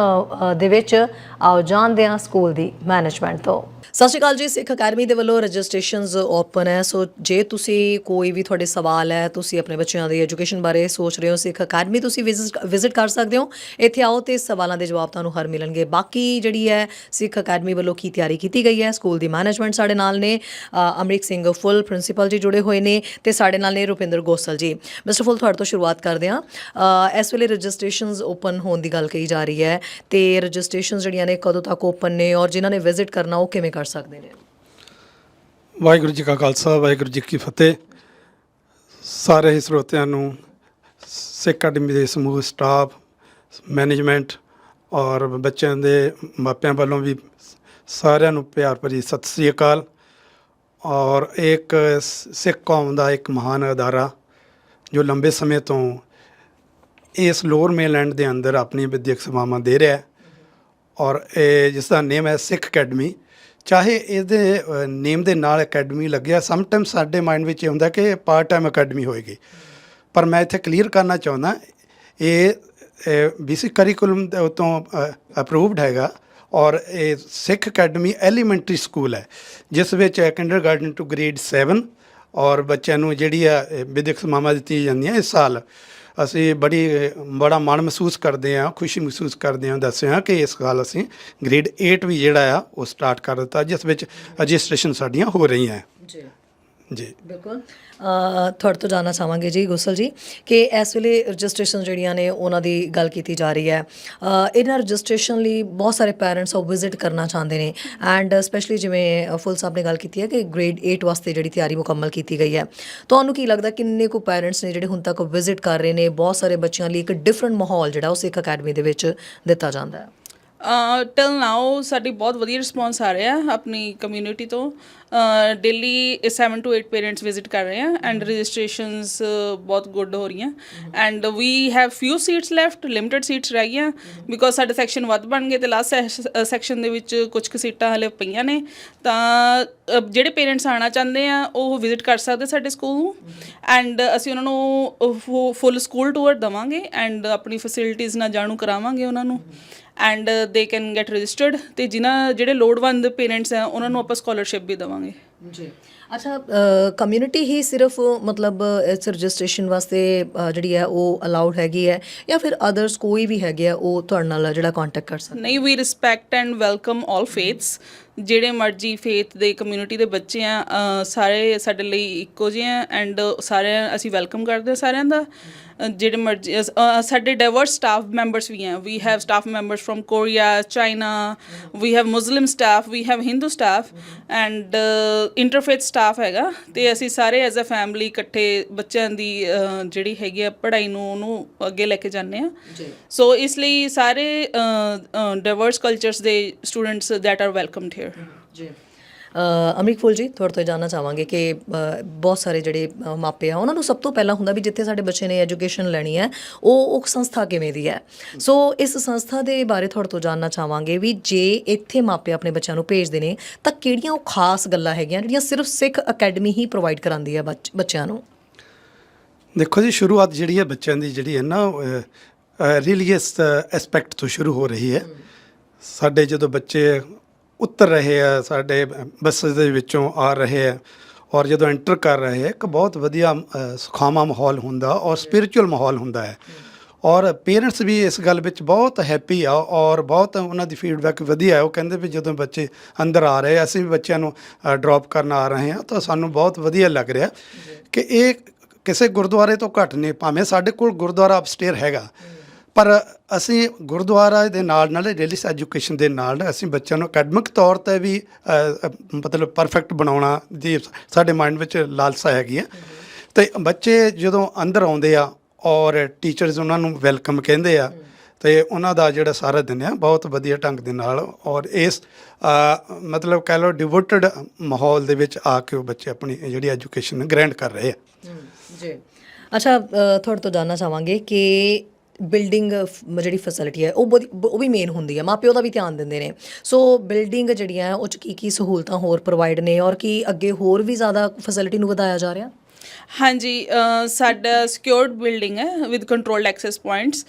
ਦੇ ਵਿੱਚ ਆਓ ਜਾਣਦੇ ਹਾਂ ਸਕੂਲ ਦੀ ਮੈਨੇਜਮੈਂਟ ਤੋਂ। ਸਤਿ ਸ਼੍ਰੀ ਅਕਾਲ ਜੀ, ਸਿੱਖ ਅਕੈਡਮੀ ਦੇ ਵੱਲੋਂ ਰਜਿਸਟ੍ਰੇਸ਼ਨਸ ਓਪਨ ਹੈ। ਸੋ ਜੇ ਤੁਸੀਂ ਕੋਈ ਵੀ ਤੁਹਾਡੇ ਸਵਾਲ ਹੈ, ਤੁਸੀਂ ਆਪਣੇ ਬੱਚਿਆਂ ਦੀ ਐਜੂਕੇਸ਼ਨ ਬਾਰੇ ਸੋਚ ਰਹੇ ਹੋ, ਸਿੱਖ ਅਕੈਡਮੀ ਤੁਸੀਂ ਵਿਜ਼ਿਟ ਕਰ ਸਕਦੇ ਹੋ। ਇੱਥੇ ਆਓ ਤੇ ਸਵਾਲਾਂ ਦੇ ਜਵਾਬ ਤੁਹਾਨੂੰ ਹਰ ਮਿਲਣਗੇ। ਬਾਕੀ ਜਿਹੜੀ ਹੈ, ਸਿੱਖ ਅਕੈਡਮੀ ਵੱਲੋਂ ਕੀ ਤਿਆਰੀ ਕੀਤੀ ਗਈ ਹੈ? ਸਕੂਲ ਦੀ ਮੈਨੇਜਮੈਂਟ ਸਾਡੇ ਨਾਲ ਨੇ ਅਮਰੀਕ ਸਿੰਘ ਫੁੱਲ, ਪ੍ਰਿੰਸੀਪਲ ਜੀ ਜੁੜੇ ਹੋਏ ਨੇ ਤੇ ਸਾਡੇ ਨਾਲ ਨੇ ਰੁਪਿੰਦਰ ਗੋਸਲ ਜੀ। ਮਿਸਟਰ ਫੁੱਲ, ਤੁਹਾਡੇ ਤੋਂ ਸ਼ੁਰੂਆਤ ਕਰਦੇ ਹਾਂ। ਇਸ ਵੇਲੇ ਰਜਿਸਟ੍ਰੇਸ਼ਨਸ ਓਪਨ ਹੋਣ ਦੀ ਗੱਲ ਕਹੀ ਜਾ ਰਹੀ ਹੈ ਤੇ ਰਜਿਸਟ੍ਰੇਸ਼ਨਸ ਜਿਹੜੀਆਂ ਨੇ ਕਦੋਂ ਤੱਕ ਓਪਨ ਨੇ ਔਰ ਜਿਨ੍ਹਾਂ ਨੇ ਵਿਜ਼ਿਟ ਕਰਨਾ, ਉਹ ਕਿਵੇਂ ਕਰ ਸਕਦੇ ਨੇ? ਵਾਹਿਗੁਰੂ ਜੀ ਕਾ ਖਾਲਸਾ, ਵਾਹਿਗੁਰੂ ਜੀ ਕੀ ਫਤਿਹ। ਸਾਰੇ ਹੀ ਸਰੋਤਿਆਂ ਨੂੰ ਸਿੱਖ ਅਕੈਡਮੀ ਦੇ ਸਮੂਹ, ਸਟਾਫ, ਮੈਨੇਜਮੈਂਟ ਔਰ ਬੱਚਿਆਂ ਦੇ ਮਾਪਿਆਂ ਵੱਲੋਂ ਵੀ ਸਾਰਿਆਂ ਨੂੰ ਪਿਆਰ ਭਰੀ ਸਤਿ ਸ੍ਰੀ ਅਕਾਲ। ਔਰ ਇੱਕ ਸਿੱਖ ਕੌਮ ਦਾ ਇੱਕ ਮਹਾਨ ਅਦਾਰਾ ਜੋ ਲੰਬੇ ਸਮੇਂ ਤੋਂ ਇਸ ਲੋਅਰ ਮੇਨਲੈਂਡ ਦੇ ਅੰਦਰ ਆਪਣੀ ਵਿਦਿਅਕ ਸੇਵਾਵਾਂ ਦੇ ਰਿਹਾ ਹੈ। ਔਰ ਇਹ ਜਿਸ ਦਾ ਨੇਮ ਹੈ ਸਿੱਖ ਅਕੈਡਮੀ। ਚਾਹੇ ਇਹਦੇ ਨੇਮ ਦੇ ਨਾਲ ਅਕੈਡਮੀ ਲੱਗਿਆ ਸਮ ਟਾਈਮ ਸਾਡੇ ਮਾਈਂਡ ਵਿੱਚ ਇਹ ਹੁੰਦਾ ਕਿ ਪਾਰਟ ਟਾਈਮ ਅਕੈਡਮੀ ਹੋਏਗੀ। ਪਰ ਮੈਂ ਇੱਥੇ ਕਲੀਅਰ ਕਰਨਾ ਚਾਹੁੰਦਾ, ਇਹ ਬੇਸਿਕ ਕਰਿਕੂਲਮ ਦੇ ਉਤੋਂ ਅਪਰੂਵਡ ਹੈਗਾ ਔਰ ਇਹ ਸਿੱਖ ਅਕੈਡਮੀ ਐਲੀਮੈਂਟਰੀ ਸਕੂਲ ਹੈ, ਜਿਸ ਵਿੱਚ ਕਿੰਡਰਗਾਰਟਨ ਟੂ ਗ੍ਰੇਡ 7 ਔਰ ਬੱਚਿਆਂ ਨੂੰ ਜਿਹੜੀ ਆ, ਇਹ ਵਿਦਿਅਕ ਸਮਾਵਾਂ ਦਿੱਤੀਆਂ ਜਾਂਦੀਆਂ ਇਸ ਸਾਲ। ਅਸੀਂ ਬੜੀ, ਬੜਾ ਮਾਣ ਮਹਿਸੂਸ ਕਰਦੇ ਹਾਂ, ਖੁਸ਼ੀ ਮਹਿਸੂਸ ਕਰਦੇ ਹਾਂ ਦੱਸਿਆ ਕਿ ਇਸ ਗੱਲ ਅਸੀਂ ਗ੍ਰੇਡ 8 ਵੀ ਜਿਹੜਾ ਆ, ਉਹ ਸਟਾਰਟ ਕਰ ਦਿੱਤਾ, ਜਿਸ ਵਿੱਚ ਰਜਿਸਟ੍ਰੇਸ਼ਨ ਸਾਡੀਆਂ ਹੋ ਰਹੀਆਂ। ਜੀ। ਜੀ। ਬਿਲਕੁਲ। ਤੁਹਾਡੇ ਤੋਂ ਜਾਨਣਾ ਚਾਹਾਂਗੇ ਜੀ ਗੁਸਲ ਜੀ, ਕਿ ਇਸ ਵੇਲੇ ਰਜਿਸਟ੍ਰੇਸ਼ਨ ਜਿਹੜੀਆਂ ਨੇ ਉਹਨਾਂ ਦੀ ਗੱਲ ਕੀਤੀ ਜਾ ਰਹੀ ਹੈ। ਇਹਨਾਂ ਰਜਿਸਟ੍ਰੇਸ਼ਨ ਲਈ ਬਹੁਤ ਸਾਰੇ ਪੈਰੈਂਟਸ ਉਹ ਵਿਜ਼ਿਟ ਕਰਨਾ ਚਾਹੁੰਦੇ ਨੇ। ਐਂਡ ਸਪੈਸ਼ਲੀ ਜਿਵੇਂ ਫੁੱਲ ਸਾਹਿਬ ਨੇ ਗੱਲ ਕੀਤੀ ਹੈ ਕਿ ਗ੍ਰੇਡ 8 ਵਾਸਤੇ ਜਿਹੜੀ ਤਿਆਰੀ ਮੁਕੰਮਲ ਕੀਤੀ ਗਈ ਹੈ। ਤੁਹਾਨੂੰ ਕੀ ਲੱਗਦਾ ਕਿੰਨੇ ਕੁ ਪੈਰੈਂਟਸ ਨੇ ਜਿਹੜੇ ਹੁਣ ਤੱਕ ਵਿਜ਼ਿਟ ਕਰ ਰਹੇ ਨੇ? ਬਹੁਤ ਸਾਰੇ ਬੱਚਿਆਂ ਲਈ ਇੱਕ ਡਿਫਰੈਂਟ ਮਾਹੌਲ ਜਿਹੜਾ ਉਸ ਇੱਕ ਅਕੈਡਮੀ ਦੇ ਵਿੱਚ ਦਿੱਤਾ ਜਾਂਦਾ ਹੈ। ਟਿਲ ਨਾਓ ਸਾਡੀ ਬਹੁਤ ਵਧੀਆ ਰਿਸਪੌਂਸ ਆ ਰਿਹਾ ਆਪਣੀ ਕਮਿਊਨਿਟੀ ਤੋਂ। ਡੇਲੀ 7 ਟੂ 8 ਪੇਰੈਂਟਸ ਵਿਜ਼ਿਟ ਕਰ ਰਹੇ ਆ ਐਂਡ ਰਜਿਸਟ੍ਰੇਸ਼ਨਸ ਬਹੁਤ ਗੁੱਡ ਹੋ ਰਹੀਆਂ। And we have few seats left limited seats ਰਹਿ ਗਈਆਂ ਬਿਕੋਜ਼ ਸਾਡੇ ਸੈਕਸ਼ਨ ਵੱਧ ਬਣ ਗਏ ਤੇ ਲਾਸਟ ਸੈਕਸ਼ਨ ਦੇ ਵਿੱਚ ਕੁਝ ਕੁ ਸੀਟਾਂ ਹਲੇ ਪਈਆਂ ਨੇ। ਤਾਂ ਜਿਹੜੇ ਪੇਰੈਂਟਸ ਆਣਾ ਚਾਹੁੰਦੇ ਆ, ਉਹ ਵਿਜ਼ਿਟ ਕਰ ਸਕਦੇ ਸਾਡੇ ਸਕੂਲ ਨੂੰ। ਐਂਡ ਅਸੀਂ ਉਹਨਾਂ ਨੂੰ ਫੁੱਲ ਸਕੂਲ ਟੂਰ ਦਵਾਂਗੇ ਐਂਡ ਆਪਣੀ ਫੈਸਿਲਿਟੀਆਂ ਨਾਲ ਜਾਣੂ ਕਰਾਵਾਂਗੇ ਉਹਨਾਂ ਨੂੰ। And they can get registered ਤੇ ਜਿਨ੍ਹਾਂ ਜਿਹੜੇ ਲੋੜਵੰਦ ਪੇਰੈਂਟਸ ਆ ਉਹਨਾਂ ਨੂੰ ਆਪਾਂ ਸਕਾਲਰਸ਼ਿਪ ਵੀ ਦੇਵਾਂਗੇ। ਜੀ। ਅੱਛਾ ਕਮਿਊਨਿਟੀ ਹੀ ਸਿਰਫ ਮਤਲਬ ਇਸ ਰਜਿਸਟ੍ਰੇਸ਼ਨ ਵਾਸਤੇ ਜਿਹੜੀ ਹੈ ਉਹ ਅਲਾਉਡ ਹੈਗੀ ਹੈ ਜਾਂ ਫਿਰ ਅਦਰਸ ਕੋਈ ਵੀ ਹੈਗੇ ਆ ਉਹ ਤੁਹਾਡੇ ਨਾਲ ਜਿਹੜਾ ਕੰਟੈਕਟ ਕਰ ਸਕਦਾ ਨਹੀਂ we respect and welcome 올 faiths ਜਿਹੜੇ ਮਰਜ਼ੀ ਫੇਥ ਦੇ ਕਮਿਊਨਿਟੀ ਦੇ ਬੱਚੇ ਆ ਸਾਰੇ ਸਾਡੇ ਲਈ ਇੱਕੋ ਜਿਹੇ ਆ ਐਂਡ ਸਾਰੇ ਅਸੀਂ ਵੈਲਕਮ ਕਰਦੇ ਹਾਂ ਸਾਰਿਆਂ ਦਾ। ਜਿਹੜੇ ਮਰਜ਼ੀ ਅ, ਸਾਡੇ diverse staff members we ah we have staff members from Korea China we have Muslim staff we have Hindu staff and interfaith staff ਹੈਗਾ। ਤੇ ਅਸੀਂ ਸਾਰੇ ਐਜ਼ ਅ ਫੈਮਿਲੀ ਇਕੱਠੇ ਬੱਚਿਆਂ ਦੀ ਅ, ਜਿਹੜੀ ਹੈਗੀ ਆ ਪੜ੍ਹਾਈ ਨੂੰ ਉਹਨੂੰ ਅੱਗੇ ਲੈ ਕੇ ਜਾਂਦੇ ਆ ਜੀ। ਸੋ ਇਸ ਲਈ ਸਾਰੇ ਡਾਈਵਰਸ ਕਲਚਰਸ ਦੇ students that are welcomed here ਜੀ। ਅਮਰੀਕ ਫੁੱਲ ਜੀ ਤੁਹਾਡੇ ਤੋਂ ਜਾਨਣਾ ਚਾਹਾਂਗੇ ਕਿ ਬਹੁਤ ਸਾਰੇ ਜਿਹੜੇ ਮਾਪੇ ਆ ਉਹਨਾਂ ਨੂੰ ਸਭ ਤੋਂ ਪਹਿਲਾਂ ਹੁੰਦਾ ਵੀ ਜਿੱਥੇ ਸਾਡੇ ਬੱਚੇ ਨੇ ਐਜੂਕੇਸ਼ਨ ਲੈਣੀ ਹੈ ਉਹ ਉਹ ਸੰਸਥਾ ਕਿਵੇਂ ਦੀ ਹੈ? ਸੋ ਇਸ ਸੰਸਥਾ ਦੇ ਬਾਰੇ ਤੁਹਾਡੇ ਤੋਂ ਜਾਨਣਾ ਚਾਹਾਂਗੇ ਵੀ ਜੇ ਇੱਥੇ ਮਾਪੇ ਆਪਣੇ ਬੱਚਿਆਂ ਨੂੰ ਭੇਜਦੇ ਨੇ ਤਾਂ ਕਿਹੜੀਆਂ ਉਹ ਖਾਸ ਗੱਲਾਂ ਹੈਗੀਆਂ ਜਿਹੜੀਆਂ ਸਿਰਫ ਸਿੱਖ ਅਕੈਡਮੀ ਹੀ ਪ੍ਰੋਵਾਈਡ ਕਰਾਂਦੀ ਹੈ ਬੱਚ- ਬੱਚਿਆਂ ਨੂੰ? ਦੇਖੋ ਜੀ ਸ਼ੁਰੂਆਤ ਜਿਹੜੀ ਹੈ ਬੱਚਿਆਂ ਦੀ ਜਿਹੜੀ ਹੈ ਨਾ ਰਿਲੀਜੀਅਸ ਐਸਪੈਕਟ ਤੋਂ ਸ਼ੁਰੂ ਹੋ ਰਹੀ ਹੈ। ਸਾਡੇ ਜਦੋਂ ਬੱਚੇ ਉਤਰ ਰਹੇ ਆ, ਸਾਡੇ ਬੱਸ ਦੇ ਵਿੱਚੋਂ ਆ ਰਹੇ ਆ ਔਰ ਜਦੋਂ ਐਂਟਰ ਕਰ ਰਹੇ ਆ, ਇੱਕ ਬਹੁਤ ਵਧੀਆ ਸੁਖਾਮਾ ਮਾਹੌਲ ਹੁੰਦਾ ਔਰ ਸਪਿਰਚੁਅਲ ਮਾਹੌਲ ਹੁੰਦਾ ਹੈ। ਔਰ ਪੇਰੈਂਟਸ ਵੀ ਇਸ ਗੱਲ ਵਿੱਚ ਬਹੁਤ ਹੈਪੀ ਆ ਔਰ ਬਹੁਤ ਉਹਨਾਂ ਦੀ ਫੀਡਬੈਕ ਵਧੀਆ ਹੈ। ਉਹ ਕਹਿੰਦੇ ਵੀ ਜਦੋਂ ਬੱਚੇ ਅੰਦਰ ਆ ਰਹੇ ਅਸੀਂ ਵੀ ਬੱਚਿਆਂ ਨੂੰ ਡ੍ਰੌਪ ਕਰਨ ਆ ਰਹੇ ਹਾਂ ਤਾਂ ਸਾਨੂੰ ਬਹੁਤ ਵਧੀਆ ਲੱਗ ਰਿਹਾ ਕਿ ਇਹ ਕਿਸੇ ਗੁਰਦੁਆਰੇ ਤੋਂ ਘੱਟ ਨਹੀਂ, ਭਾਵੇਂ ਸਾਡੇ ਕੋਲ ਗੁਰਦੁਆਰਾ ਅਪਸਟੇਅਰ ਹੈਗਾ ਪਰ ਅਸੀਂ ਗੁਰਦੁਆਰਾ ਦੇ ਨਾਲ ਨਾਲ ਰਿਲੀਜੀਅਸ ਐਜੂਕੇਸ਼ਨ ਦੇ ਨਾਲ ਅਸੀਂ ਬੱਚਿਆਂ ਨੂੰ ਅਕੈਡਮਿਕ ਤੌਰ ਤੇ ਵੀ ਅ, ਮਤਲਬ ਪਰਫੈਕਟ ਬਣਾਉਣਾ ਦੀ ਸਾਡੇ ਮਾਈਂਡ ਵਿੱਚ ਲਾਲਸਾ ਹੈਗੀ ਹੈ ਤੇ ਬੱਚੇ ਜਦੋਂ ਅੰਦਰ ਆਉਂਦੇ ਆ ਔਰ ਟੀਚਰਸ ਉਹਨਾਂ ਨੂੰ ਵੈਲਕਮ ਕਹਿੰਦੇ ਆ ਤੇ ਉਹਨਾਂ ਦਾ ਜਿਹੜਾ ਸਾਰਾ ਦਿਨ ਆ ਬਹੁਤ ਵਧੀਆ ਢੰਗ ਦੇ ਨਾਲ ਔਰ ਇਸ ਅ, ਮਤਲਬ ਕਹਿ ਲਓ ਡਿਵੋਟਡ ਮਾਹੌਲ ਦੇ ਵਿੱਚ ਆ ਕੇ ਉਹ ਬੱਚੇ ਆਪਣੀ ਜਿਹੜੀ ਐਜੂਕੇਸ਼ਨ ਗ੍ਰੈਂਡ ਕਰ ਰਹੇ ਆ। ਜੀ। ਅੱਛਾ ਅ, ਤੁਹਾਡੇ ਤੋਂ ਜਾਨਣਾ ਚਾਹਾਂਗੇ ਕਿ ਬਿਲਡਿੰਗ ਜਿਹੜੀ ਫੈਸਿਲਿਟੀ ਹੈ, ਉਹ ਬਹੁਤ- ਉਹ ਵੀ ਮੇਨ ਹੁੰਦੀ ਹੈ। ਮਾਪਿਓ ਦਾ ਵੀ ਧਿਆਨ ਦਿੰਦੇ ਨੇ। ਸੋ ਬਿਲਡਿੰਗ ਜਿਹੜੀਆਂ, ਉਹ ਚ ਕੀ ਕੀ ਸਹੂਲਤਾਂ ਹੋਰ ਪ੍ਰੋਵਾਈਡ ਨੇ? ਔਰ ਕੀ ਅੱਗੇ ਹੋਰ ਵੀ ਜ਼ਿਆਦਾ ਫੈਸਿਲਿਟੀ ਨੂੰ ਵਧਾਇਆ ਜਾ ਰਿਹਾ? ਹਾਂਜੀ ਅ, ਸਾਡਾ ਸਿਕਿਉਰਡ ਬਿਲਡਿੰਗ ਹੈ with controlled access points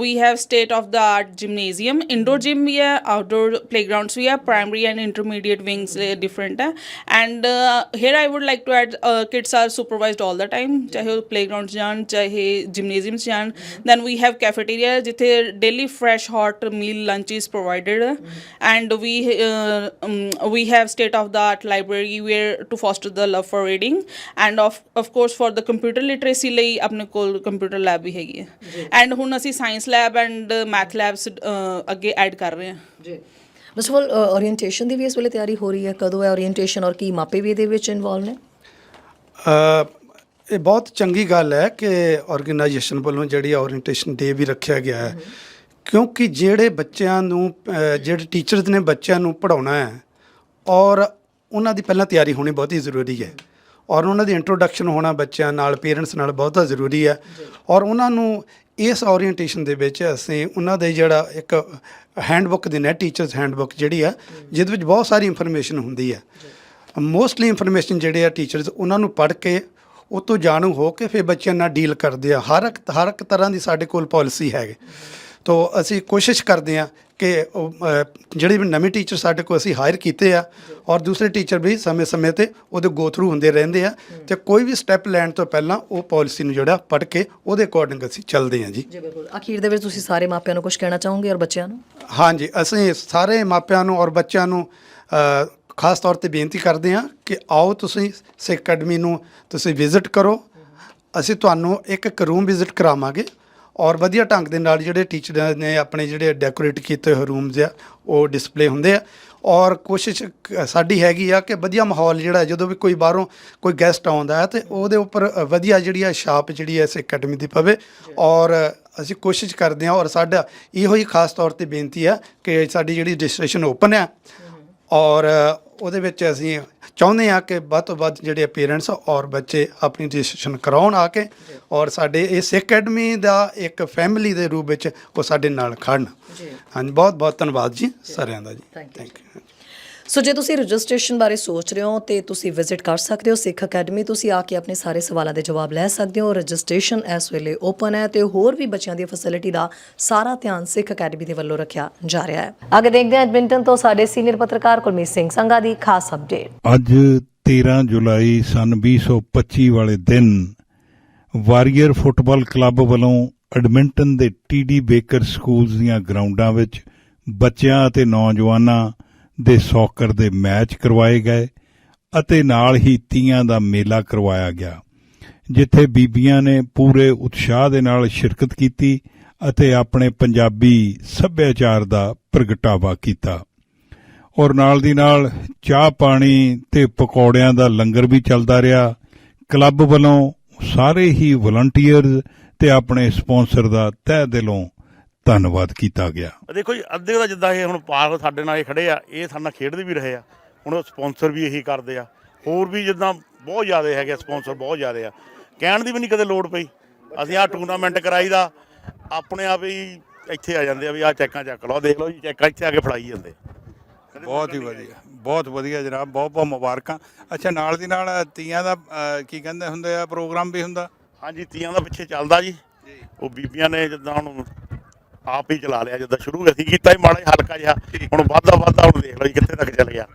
we have state of the art gymnasium indoor gym ਵੀ ਹੈ ਆਊਟਡੋਰ ਪਲੇਗਰਾਉਂਡਸ ਵੀ ਹੈ primary and intermediate wings different ਹੈ. And here I would like to add kids are supervised all the time ਚਾਹੇ ਉਹ playground ਜਾਣ ਚਾਹੇ gymnasiums ਜਾਣ. Then we have cafeteria ਜਿੱਥੇ daily fresh hot meal lunch is provided and we we have state of the art library where to foster the love for reading. And of of course for the computer literacy ਲਈ ਆਪਣੇ ਕੋਲ computer lab ਵੀ ਹੈਗੀ ਹੈ। And ਹੁਣ ਅਸੀਂ science lab and math labs ਅੱਗੇ add ਕਰ ਰਹੇ ਹਾਂ। ਜੀ। ਮਸਟ ਆਫ ਓਰੀਐਂਟੇਸ਼ਨ ਦੀ ਵੀ ਇਸ ਵੇਲੇ ਤਿਆਰੀ ਹੋ ਰਹੀ ਹੈ। ਕਦੋਂ ਹੈ ਓਰੀਐਂਟੇਸ਼ਨ ਔਰ ਕੀ ਮਾਪੇ ਵੀ ਇਹਦੇ ਵਿੱਚ ਇਨਵੋਲਵ ਨੇ? ਇਹ ਬਹੁਤ ਚੰਗੀ ਗੱਲ ਹੈ ਕਿ ਆਰਗੇਨਾਈਜੇਸ਼ਨ ਵੱਲੋਂ ਜਿਹੜੀ ਓਰੀਐਂਟੇਸ਼ਨ ਡੇ ਵੀ ਰੱਖਿਆ ਗਿਆ ਹੈ। ਕਿਉਂਕਿ ਜਿਹੜੇ ਬੱਚਿਆਂ ਨੂੰ ਜਿਹੜੇ ਟੀਚਰਸ ਨੇ ਬੱਚਿਆਂ ਨੂੰ ਪੜਾਉਣਾ ਹੈ ਔਰ ਉਹਨਾਂ ਦੀ ਪਹਿਲਾਂ ਤਿਆਰੀ ਹੋਣੀ ਬਹੁਤ ਹੀ ਜ਼ਰੂਰੀ ਹੈ। ਔਰ ਉਹਨਾਂ ਦੀ ਇੰਟਰੋਡਕਸ਼ਨ ਹੋਣਾ ਬੱਚਿਆਂ ਨਾਲ ਪੇਰੈਂਟਸ ਨਾਲ ਬਹੁਤ ਜ਼ਰੂਰੀ ਹੈ। ਔਰ ਉਹਨਾਂ ਨੂੰ ਇਸ ਓਰੀਐਂਟੇਸ਼ਨ ਦੇ ਵਿੱਚ ਅਸੀਂ ਉਹਨਾਂ ਦੇ ਜਿਹੜਾ ਇੱਕ ਹੈਂਡਬੁੱਕ ਦਿੰਦੇ ਹਾਂ ਟੀਚਰਸ ਹੈਂਡਬੁੱਕ ਜਿਹੜੀ ਆ ਜਿਹਦੇ ਵਿੱਚ ਬਹੁਤ ਸਾਰੀ ਇਨਫੋਰਮੇਸ਼ਨ ਹੁੰਦੀ ਹੈ। ਮੋਸਟਲੀ ਇਨਫੋਰਮੇਸ਼ਨ ਜਿਹੜੇ ਆ ਟੀਚਰਸ ਉਹਨਾਂ ਨੂੰ ਪੜ੍ਹ ਕੇ, ਉਹ ਤੋਂ ਜਾਣੂ ਹੋ ਕੇ ਫਿਰ ਬੱਚਿਆਂ ਨਾਲ ਡੀਲ ਕਰਦੇ ਆ। ਹਰ ਇੱਕ ਹਰ ਇੱਕ ਤਰ੍ਹਾਂ ਦੀ ਸਾਡੇ ਕੋਲ ਪਾਲਿਸੀ ਹੈਗੇ। ਤੋ ਅਸੀਂ ਕੋਸ਼ਿਸ਼ ਕਰਦੇ ਆ ਕਿ ਜਿਹੜੇ ਵੀ ਨਵੇਂ ਟੀਚਰ ਸਾਡੇ ਕੋਲ ਅਸੀਂ ਹਾਇਰ ਕੀਤੇ ਆ ਔਰ ਦੂਸਰੇ ਟੀਚਰ ਵੀ ਸਮੇਂ-ਸਮੇਂ ਤੇ ਉਹਦੇ ਗੋ ਥਰੂ ਹੁੰਦੇ ਰਹਿੰਦੇ ਆ ਤੇ ਕੋਈ ਵੀ ਸਟੈਪ ਲੈਣ ਤੋਂ ਪਹਿਲਾਂ ਉਹ ਪਾਲਿਸੀ ਨੂੰ ਜਿਹੜਾ ਪੜ੍ਹ ਕੇ ਉਹਦੇ ਅਕੋਰਡਿੰਗ ਅਸੀਂ ਚੱਲਦੇ ਆ ਜੀ। ਜੀ ਬਿਲਕੁਲ। ਅਖੀਰ ਦੇ ਵਿੱਚ ਤੁਸੀਂ ਸਾਰੇ ਮਾਪਿਆਂ ਨੂੰ ਕੁਝ ਕਹਿਣਾ ਚਾਹੋਗੇ ਔਰ ਬੱਚਿਆਂ ਨੂੰ? ਹਾਂਜੀ ਅਸੀਂ ਸਾਰੇ ਮਾਪਿਆਂ ਨੂੰ ਔਰ ਬੱਚਿਆਂ ਨੂੰ ਖਾਸ ਤੌਰ ਤੇ ਬੇਨਤੀ ਕਰਦੇ ਹਾਂ ਕਿ ਆਓ ਤੁਸੀਂ ਸਿੱਖ ਅਕੈਡਮੀ ਨੂੰ ਤੁਸੀਂ ਵਿਜ਼ਿਟ ਕਰੋ। ਅਸੀਂ ਤੁਹਾਨੂੰ ਇੱਕ ਇੱਕ ਰੂਮ ਵਿਜ਼ਿਟ ਕਰਾਵਾਂਗੇ ਔਰ ਵਧੀਆ ਢੰਗ ਦੇ ਨਾਲ ਜਿਹੜੇ ਟੀਚਰਾਂ ਨੇ ਆਪਣੇ ਜਿਹੜੇ ਡੈਕੋਰੇਟ ਕੀਤੇ ਹੋਏ ਰੂਮਸ ਆ, ਉਹ ਡਿਸਪਲੇ ਹੁੰਦੇ ਆ। ਔਰ ਕੋਸ਼ਿਸ਼ ਸਾਡੀ ਹੈਗੀ ਆ ਕਿ ਵਧੀਆ ਮਾਹੌਲ ਜਿਹੜਾ ਜਦੋਂ ਵੀ ਕੋਈ ਬਾਹਰੋਂ ਕੋਈ ਗੈਸਟ ਆਉਂਦਾ ਹੈ ਤੇ ਉਹਦੇ ਉੱਪਰ ਵਧੀਆ ਜਿਹੜੀ ਆ ਛਾਪ ਜਿਹੜੀ ਹੈ ਇਸ ਅਕੈਡਮੀ ਦੀ ਪਵੇ। ਔਰ ਅਸੀਂ ਕੋਸ਼ਿਸ਼ ਕਰਦੇ ਹਾਂ, ਔਰ ਸਾਡਾ ਇਹੋ ਹੀ ਖਾਸ ਤੌਰ ਤੇ ਬੇਨਤੀ ਆ ਕਿ ਸਾਡੀ ਜਿਹੜੀ ਰਜਿਸਟ੍ਰੇਸ਼ਨ ਓਪਨ ਆ, ਔਰ ਉਹਦੇ ਵਿੱਚ ਅਸੀਂ ਚਾਹੁੰਦੇ ਆ ਕਿ ਵੱਧ ਤੋਂ ਵੱਧ ਜਿਹੜੇ ਪੇਰੈਂਟਸ ਔਰ ਬੱਚੇ ਆਪਣੀ ਰਜਿਸਟ੍ਰੇਸ਼ਨ ਕਰਾਉਣ ਆ ਕੇ ਔਰ ਸਾਡੇ ਇਸ ਅਕੈਡਮੀ ਦਾ ਇੱਕ ਫੈਮਿਲੀ ਦੇ ਰੂਪ ਵਿੱਚ ਉਹ ਸਾਡੇ ਨਾਲ ਖੜਨ। ਜੀ। ਹਾਂਜੀ ਬਹੁਤ ਬਹੁਤ ਧੰਨਵਾਦ ਜੀ ਸਾਰਿਆਂ ਦਾ ਜੀ. ਥੈਂਕ ਯੂ ਸੋ ਜੇ ਤੁਸੀਂ ਰਜਿਸਟ੍ਰੇਸ਼ਨ ਬਾਰੇ ਸੋਚ ਰਹੇ ਹੋ ਤੇ ਤੁਸੀਂ ਵਿਜ਼ਿਟ ਕਰ ਸਕਦੇ ਹੋ ਸਿੱਖ ਅਕੈਡਮੀ, ਤੁਸੀਂ ਆ ਕੇ ਆਪਣੇ ਸਾਰੇ ਸਵਾਲਾਂ ਦੇ ਜਵਾਬ ਲੈ ਸਕਦੇ ਹੋ। ਰਜਿਸਟ੍ਰੇਸ਼ਨ ਇਸ ਵੇਲੇ ਓਪਨ ਹੈ ਤੇ ਹੋਰ ਵੀ ਬੱਚਿਆਂ ਦੀ ਫੈਸਿਲਿਟੀ ਦਾ ਸਾਰਾ ਧਿਆਨ ਸਿੱਖ ਅਕੈਡਮੀ ਦੇ ਵੱਲੋਂ ਰੱਖਿਆ ਜਾ ਰਿਹਾ ਹੈ। ਅੱਗੇ ਦੇਖਦੇ ਹਾਂ ਐਡਮਿੰਟਨ ਤੋਂ ਸਾਡੇ ਸੀਨੀਅਰ ਪੱਤਰਕਾਰ ਕੁਲਮੀਤ ਸਿੰਘ ਸੰਘਾ ਦੀ ਖਾਸ ਅਪਡੇਟ ਅੱਜ 13 ਜੁਲਾਈ ਸਨ 2025 ਵਾਲੇ ਦਿਨ ਵਾਰੀਅਰ ਫੁੱਟਬਾਲ ਕਲੱਬ ਵੱਲੋਂ ਐਡਮਿੰਟਨ ਦੇ ਟੀਡੀ ਬੇਕਰ ਸਕੂਲਸ ਦੀਆਂ ਗਰਾਊਂਡਾਂ ਵਿੱਚ ਬੱਚਿਆਂ ਅਤੇ ਨੌਜਵਾਨਾਂ ਦੇ ਸੌਕਰ ਦੇ ਮੈਚ ਕਰਵਾਏ ਗਏ ਅਤੇ ਨਾਲ ਹੀ ਤੀਆਂ ਦਾ ਮੇਲਾ ਕਰਵਾਇਆ ਗਿਆ, ਜਿੱਥੇ ਬੀਬੀਆਂ ਨੇ ਪੂਰੇ ਉਤਸ਼ਾਹ ਦੇ ਨਾਲ ਸ਼ਿਰਕਤ ਕੀਤੀ ਅਤੇ ਆਪਣੇ ਪੰਜਾਬੀ ਸੱਭਿਆਚਾਰ ਦਾ ਪ੍ਰਗਟਾਵਾ ਕੀਤਾ। ਔਰ ਨਾਲ ਦੀ ਨਾਲ ਚਾਹ ਪਾਣੀ ਤੇ ਪਕੌੜਿਆਂ ਦਾ ਲੰਗਰ ਵੀ ਚੱਲਦਾ ਰਿਹਾ। ਕਲੱਬ ਵੱਲੋਂ ਸਾਰੇ ਹੀ ਵਲੰਟੀਅਰਸ ਤੇ ਆਪਣੇ ਸਪਾਂਸਰ ਦਾ ਤਹਿ ਦਿਲੋਂ ਧੰਨਵਾਦ ਕੀਤਾ ਗਿਆ। ਦੇਖੋ ਜੀ ਅੱਧੇ ਦਾ ਜਿੱਦਾਂ ਇਹ ਹੁਣ ਪਾਰ ਸਾਡੇ ਨਾਲ ਇਹ ਖੜੇ ਆ ਇਹ ਸਾਡੇ ਨਾਲ ਖੇਡਦੇ ਵੀ ਰਹੇ ਆ। ਹੁਣ ਸਪਾਂਸਰ ਵੀ ਇਹੀ ਕਰਦੇ ਆ। ਹੋਰ ਵੀ ਜਿੱਦਾਂ ਬਹੁਤ ਜ਼ਿਆਦਾ ਹੈਗੇ ਸਪਾਂਸਰ ਬਹੁਤ ਜ਼ਿਆਦਾ ਆ। ਕਹਿਣ ਦੀ ਵੀ ਨਹੀਂ ਕਦੇ ਲੋੜ ਪਈ। ਅਸੀਂ ਆ ਟੂਰਨਾਮੈਂਟ ਕਰਾਈ ਦਾ ਆਪਣੇ ਆਪ ਹੀ ਇੱਥੇ ਆ ਜਾਂਦੇ ਆ ਵੀ ਆ ਚੈੱਕਾਂ ਚੱਕ ਲਓ ਦੇਖ ਲਓ ਜੀ ਚੈੱਕਾਂ ਇੱਥੇ ਆ ਕੇ ਫੜਾਈ ਜਾਂਦੇ ਬਹੁਤ ਹੀ ਵਧੀਆ ਬਹੁਤ ਵਧੀਆ ਜਨਾਬ ਬਹੁਤ ਬਹੁਤ ਮੁਬਾਰਕਾਂ। ਅੱਛਾ ਨਾਲ ਦੀ ਨਾਲ ਤੀਆਂ ਦਾ ਕੀ ਕਹਿੰਦੇ ਹੁੰਦੇ ਆ ਪ੍ਰੋਗਰਾਮ ਵੀ ਹੁੰਦਾ? ਹਾਂਜੀ ਤੀਆਂ ਦਾ ਪਿੱਛੇ ਚੱਲਦਾ ਜੀ। ਉਹ ਬੀਬੀਆਂ ਨੇ ਜਿੱਦਾਂ ਹੁਣ ਆਪ ਹੀ ਚਲਾ ਲਿਆ ਜਿੱਦਾਂ ਸ਼ੁਰੂ ਅਸੀਂ ਕੀਤਾ ਹੀ ਮਾੜਾ ਜਿਹਾ ਹਲਕਾ ਜਿਹਾ ਹੁਣ ਵੱਧਦਾ ਵੱਧਦਾ ਹੁਣ ਦੇਖ ਲਓ ਜੀ ਕਿੱਥੇ ਤੱਕ ਚੱਲ ਗਿਆ।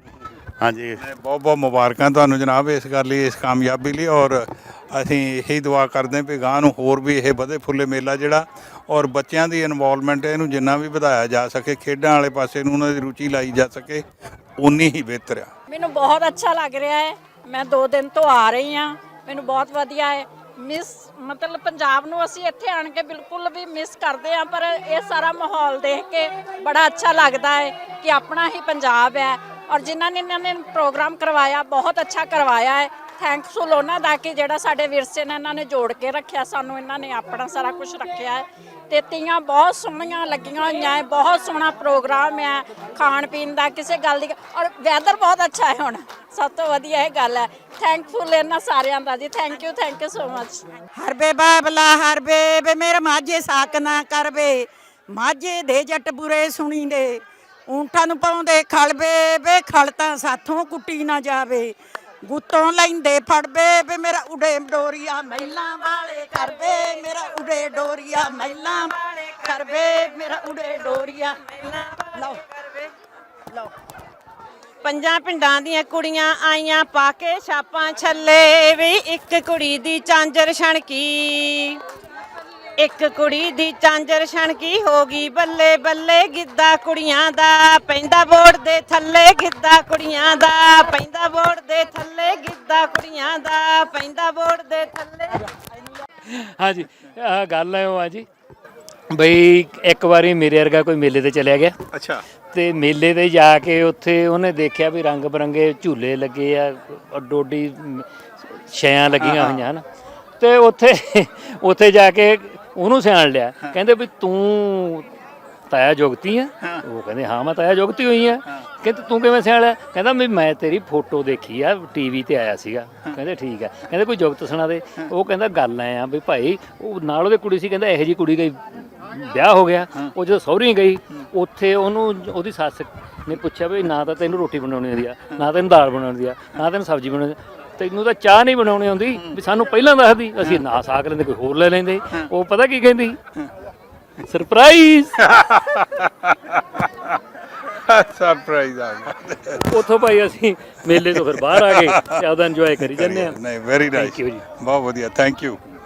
ਹਾਂਜੀ। ਬਹੁਤ ਬਹੁਤ ਮੁਬਾਰਕਾਂ ਤੁਹਾਨੂੰ ਜਨਾਬ ਇਸ ਗੱਲ ਲਈ ਇਸ ਕਾਮਯਾਬੀ ਲਈ ਔਰ ਅਸੀਂ ਇਹੀ ਦੁਆ ਕਰਦੇ ਹਾਂ ਵੀ ਗਾਂ ਨੂੰ ਹੋਰ ਵੀ ਇਹ ਵਧੇ ਫੁੱਲੇ ਮੇਲਾ ਜਿਹੜਾ ਔਰ ਬੱਚਿਆਂ ਦੀ ਇਨਵੋਲਵਮੈਂਟ ਇਹਨੂੰ ਜਿੰਨਾ ਵੀ ਵਧਾਇਆ ਜਾ ਸਕੇ ਖੇਡਾਂ ਵਾਲੇ ਪਾਸੇ ਨੂੰ ਉਹਨਾਂ ਦੀ ਰੁਚੀ ਲਾਈ ਜਾ ਸਕੇ ਉਨੀ ਹੀ ਬਿਹਤਰ ਆ। ਮੈਨੂੰ ਬਹੁਤ ਅੱਛਾ ਲੱਗ ਰਿਹਾ ਹੈ। ਮੈਂ 2 ਦਿਨ ਤੋਂ ਆ ਰਹੀ ਹਾਂ। ਮੈਨੂੰ ਬਹੁਤ ਵਧੀਆ ਹੈ। ਮਿਸ ਮਤਲਬ ਪੰਜਾਬ ਨੂੰ ਅਸੀਂ ਇੱਥੇ ਆਣ ਕੇ ਬਿਲਕੁਲ ਵੀ ਮਿਸ ਕਰਦੇ ਹਾਂ, ਪਰ ਇਹ ਸਾਰਾ ਮਾਹੌਲ ਦੇਖ ਕੇ ਬੜਾ ਅੱਛਾ ਲੱਗਦਾ ਹੈ ਕਿ ਆਪਣਾ ਹੀ ਪੰਜਾਬ ਹੈ ਔਰ ਜਿਨ੍ਹਾਂ ਨੇ ਇਹਨਾਂ ਨੇ ਪ੍ਰੋਗਰਾਮ ਕਰਵਾਇਆ, ਬਹੁਤ ਅੱਛਾ ਕਰਵਾਇਆ ਹੈ। ਥੈਂਕਫੁਲ ਉਹਨਾਂ ਦਾ ਕਿ ਜਿਹੜਾ ਸਾਡੇ ਵਿਰਸੇ ਨਾਲ ਇਹਨਾਂ ਨੇ ਜੋੜ ਕੇ ਰੱਖਿਆ, ਸਾਨੂੰ ਇਹਨਾਂ ਨੇ ਆਪਣਾ ਸਾਰਾ ਕੁਝ ਰੱਖਿਆ ਹੈ। ਤੇ ਤੀਆਂ ਬਹੁਤ ਸੋਹਣੀਆਂ ਲੱਗੀਆਂ ਹੋਈਆਂ ਹੈ, ਬਹੁਤ ਸੋਹਣਾ ਪ੍ਰੋਗਰਾਮ ਹੈ ਖਾਣ ਪੀਣ ਦਾ, ਕਿਸੇ ਗੱਲ ਦੀ ਔਰ ਵੈਦਰ ਬਹੁਤ ਅੱਛਾ ਹੈ ਹੁਣ। ਸਭ ਤੋਂ ਵਧੀਆ ਇਹ ਗੱਲ ਹੈ। ਥੈਂਕਫੁਲ ਇਹਨਾਂ ਸਾਰਿਆਂ ਦਾ ਜੀ। Thank you thank you so much ਹਰਬੇ ਬਾਬਲਾ ਹਰਬੇ ਵੇ ਮੇਰਾ ਮਾਝੇ ਸਾਕ ਨਾ ਕਰਵੇ ਮਾਝੇ ਦੇ ਜੱਟ ਬੁਰੇ ਸੁਣੀ ਦੇ ਨੂੰ ਪਾਉਂਦੇ ਖਲਬੇ ਵੇ ਖਲ ਤਾਂ ਸਾਥੋਂ ਕੁੱਟੀ ਨਾ ਜਾਵੇ। ਗੁੱਤੋਂ ਲੈਂਦੇ ਫੜਬੇ ਵੇ ਮੇਰਾ ਉਡੇ ਡੋਰੀਆ ਮਹਿਲਾਂ ਵਾਲੇ ਕਰਵੇ ਮੇਰਾ ਉਡੇ ਡੋਰੀਆ ਮਹਿਲਾਂ ਵਾਲੇ ਕਰਵੇ ਮੇਰਾ ਉਡੇ ਡੋਰੀਆ ਮਹਿਲਾਂ ਲਓ ਲਓ। ਪੰਜਾਂ ਪਿੰਡਾਂ ਦੀਆਂ ਕੁੜੀਆਂ ਆਈਆਂ ਪਾ ਕੇ ਛਾਪਾਂ ਛੱਲੇ ਵੀ ਇੱਕ ਕੁੜੀ ਦੀ ਚਾਂਜਰ ਛਣਕੀ। ਇੱਕ ਕੁੜੀ ਦੀ ਚਾਂਜਰ ਛਣਕੀ ਹੋ ਗਈ ਬੱਲੇ ਬੱਲੇ ਗਿੱਧਾ ਕੁੜੀਆਂ ਦਾ ਪੈਂਦਾ ਬੋੜ ਦੇ ਥੱਲੇ ਗਿੱਧਾ ਕੁੜੀਆਂ ਦਾ ਪੈਂਦਾ ਬੋੜ ਦੇ ਥੱਲੇ ਗਿੱਧਾ ਕੁੜੀਆਂ ਦਾ ਪੈਂਦਾ ਬੋੜ ਦੇ ਥੱਲੇ। ਹਾਂਜੀ ਆਹ ਗੱਲ ਹੈ ਉਹ ਆ ਜੀ। ਬਈ ਇੱਕ ਵਾਰੀ ਮੇਰੇ ਵਰਗਾ ਕੋਈ ਮੇਲੇ ਤੇ ਚਲਿਆ ਗਿਆ। ਅੱਛਾ। ਤੇ ਮੇਲੇ ਤੇ ਜਾ ਕੇ ਉੱਥੇ ਉਹਨੇ ਦੇਖਿਆ ਵੀ ਰੰਗ ਬਰੰਗੇ ਝੂਲੇ ਲੱਗੇ ਆ ਡੋਡੀ ਛਿਆਂ ਲੱਗੀਆਂ ਹੋਈਆਂ ਹਨ। ਤੇ ਉੱਥੇ ਉੱਥੇ ਜਾ ਕੇ ਉਹਨੂੰ ਸਿਆਣ ਲਿਆ। ਕਹਿੰਦੇ ਵੀ ਤੂੰ ਤਾਇਆ ਜੁਗਤੀ ਆ। ਉਹ ਕਹਿੰਦੇ ਹਾਂ ਮੈਂ ਤਾਇਆ ਜੁਗਤੀ ਹੋਈ ਆ। ਕਹਿੰਦੇ ਤੂੰ ਕਿਵੇਂ ਸਿਆਣ ਲਿਆ? ਕਹਿੰਦਾ ਵੀ ਮੈਂ ਤੇਰੀ ਫੋਟੋ ਦੇਖੀ ਆ ਟੀਵੀ ਤੇ ਆਇਆ ਸੀਗਾ। ਕਹਿੰਦੇ ਠੀਕ ਆ। ਕਹਿੰਦੇ ਕੋਈ ਜੁਗਤ ਸੁਣਾ ਦੇ। ਉਹ ਕਹਿੰਦਾ ਗੱਲ ਐ ਆ ਵੀ ਭਾਈ ਉਹ ਨਾਲ ਉਹਦੇ ਕੁੜੀ ਸੀ ਕਹਿੰਦਾ ਇਹੋ ਜੀ ਕੁੜੀ ਗਈ ਵਿਆਹ ਹੋ ਗਿਆ। ਉਹ ਜਦੋਂ ਸਹੁਰੀ ਗਈ ਉੱਥੇ ਉਹਨੂੰ ਉਹਦੀ ਸੱਸ ਨੇ ਪੁੱਛਿਆ ਵੀ ਨਾ ਤਾਂ ਤੈਨੂੰ ਰੋਟੀ ਬਣਾਉਣੀ ਆਉਂਦੀ ਆ ਨਾ ਤੈਨੂੰ ਦਾਲ ਬਣਾਉਣੀ ਆਉਂਦੀ ਆ ਨਾ ਤੈਨੂੰ ਸਬਜ਼ੀ ਬਣਾਉਣੀ ਤੈਨੂੰ ਤਾਂ ਚਾਹ ਨਹੀਂ ਬਣਾਉਣੀ ਆਉਂਦੀ ਵੀ ਸਾਨੂੰ ਪਹਿਲਾਂ ਦੱਸਦੀ ਅਸੀਂ ਨਾ ਸਾਕ ਲੈਂਦੇ ਕੋਈ ਹੋਰ ਲੈ ਲੈਂਦੇ ਉਹ ਪਤਾ ਕੀ ਕਹਿੰਦੀ? ਸਰਪ੍ਰਾਈਜ਼ ਸਰਪ੍ਰਾਈਜ਼ ਆ ਗਿਆ। ਉੱਥੋਂ ਭਾਈ ਅਸੀਂ ਮੇਲੇ ਤੋਂ ਫਿਰ ਬਾਹਰ ਆ ਗਏ ਤੇ ਆਪਦਾ ਇੰਜੋਏ ਕਰੀ ਜਾਂਦੇ ਆ। ਨਹੀਂ ਵੈਰੀ ਨਾਈਸ। ਬਹੁਤ ਵਧੀਆ ਥੈਂਕ ਯੂ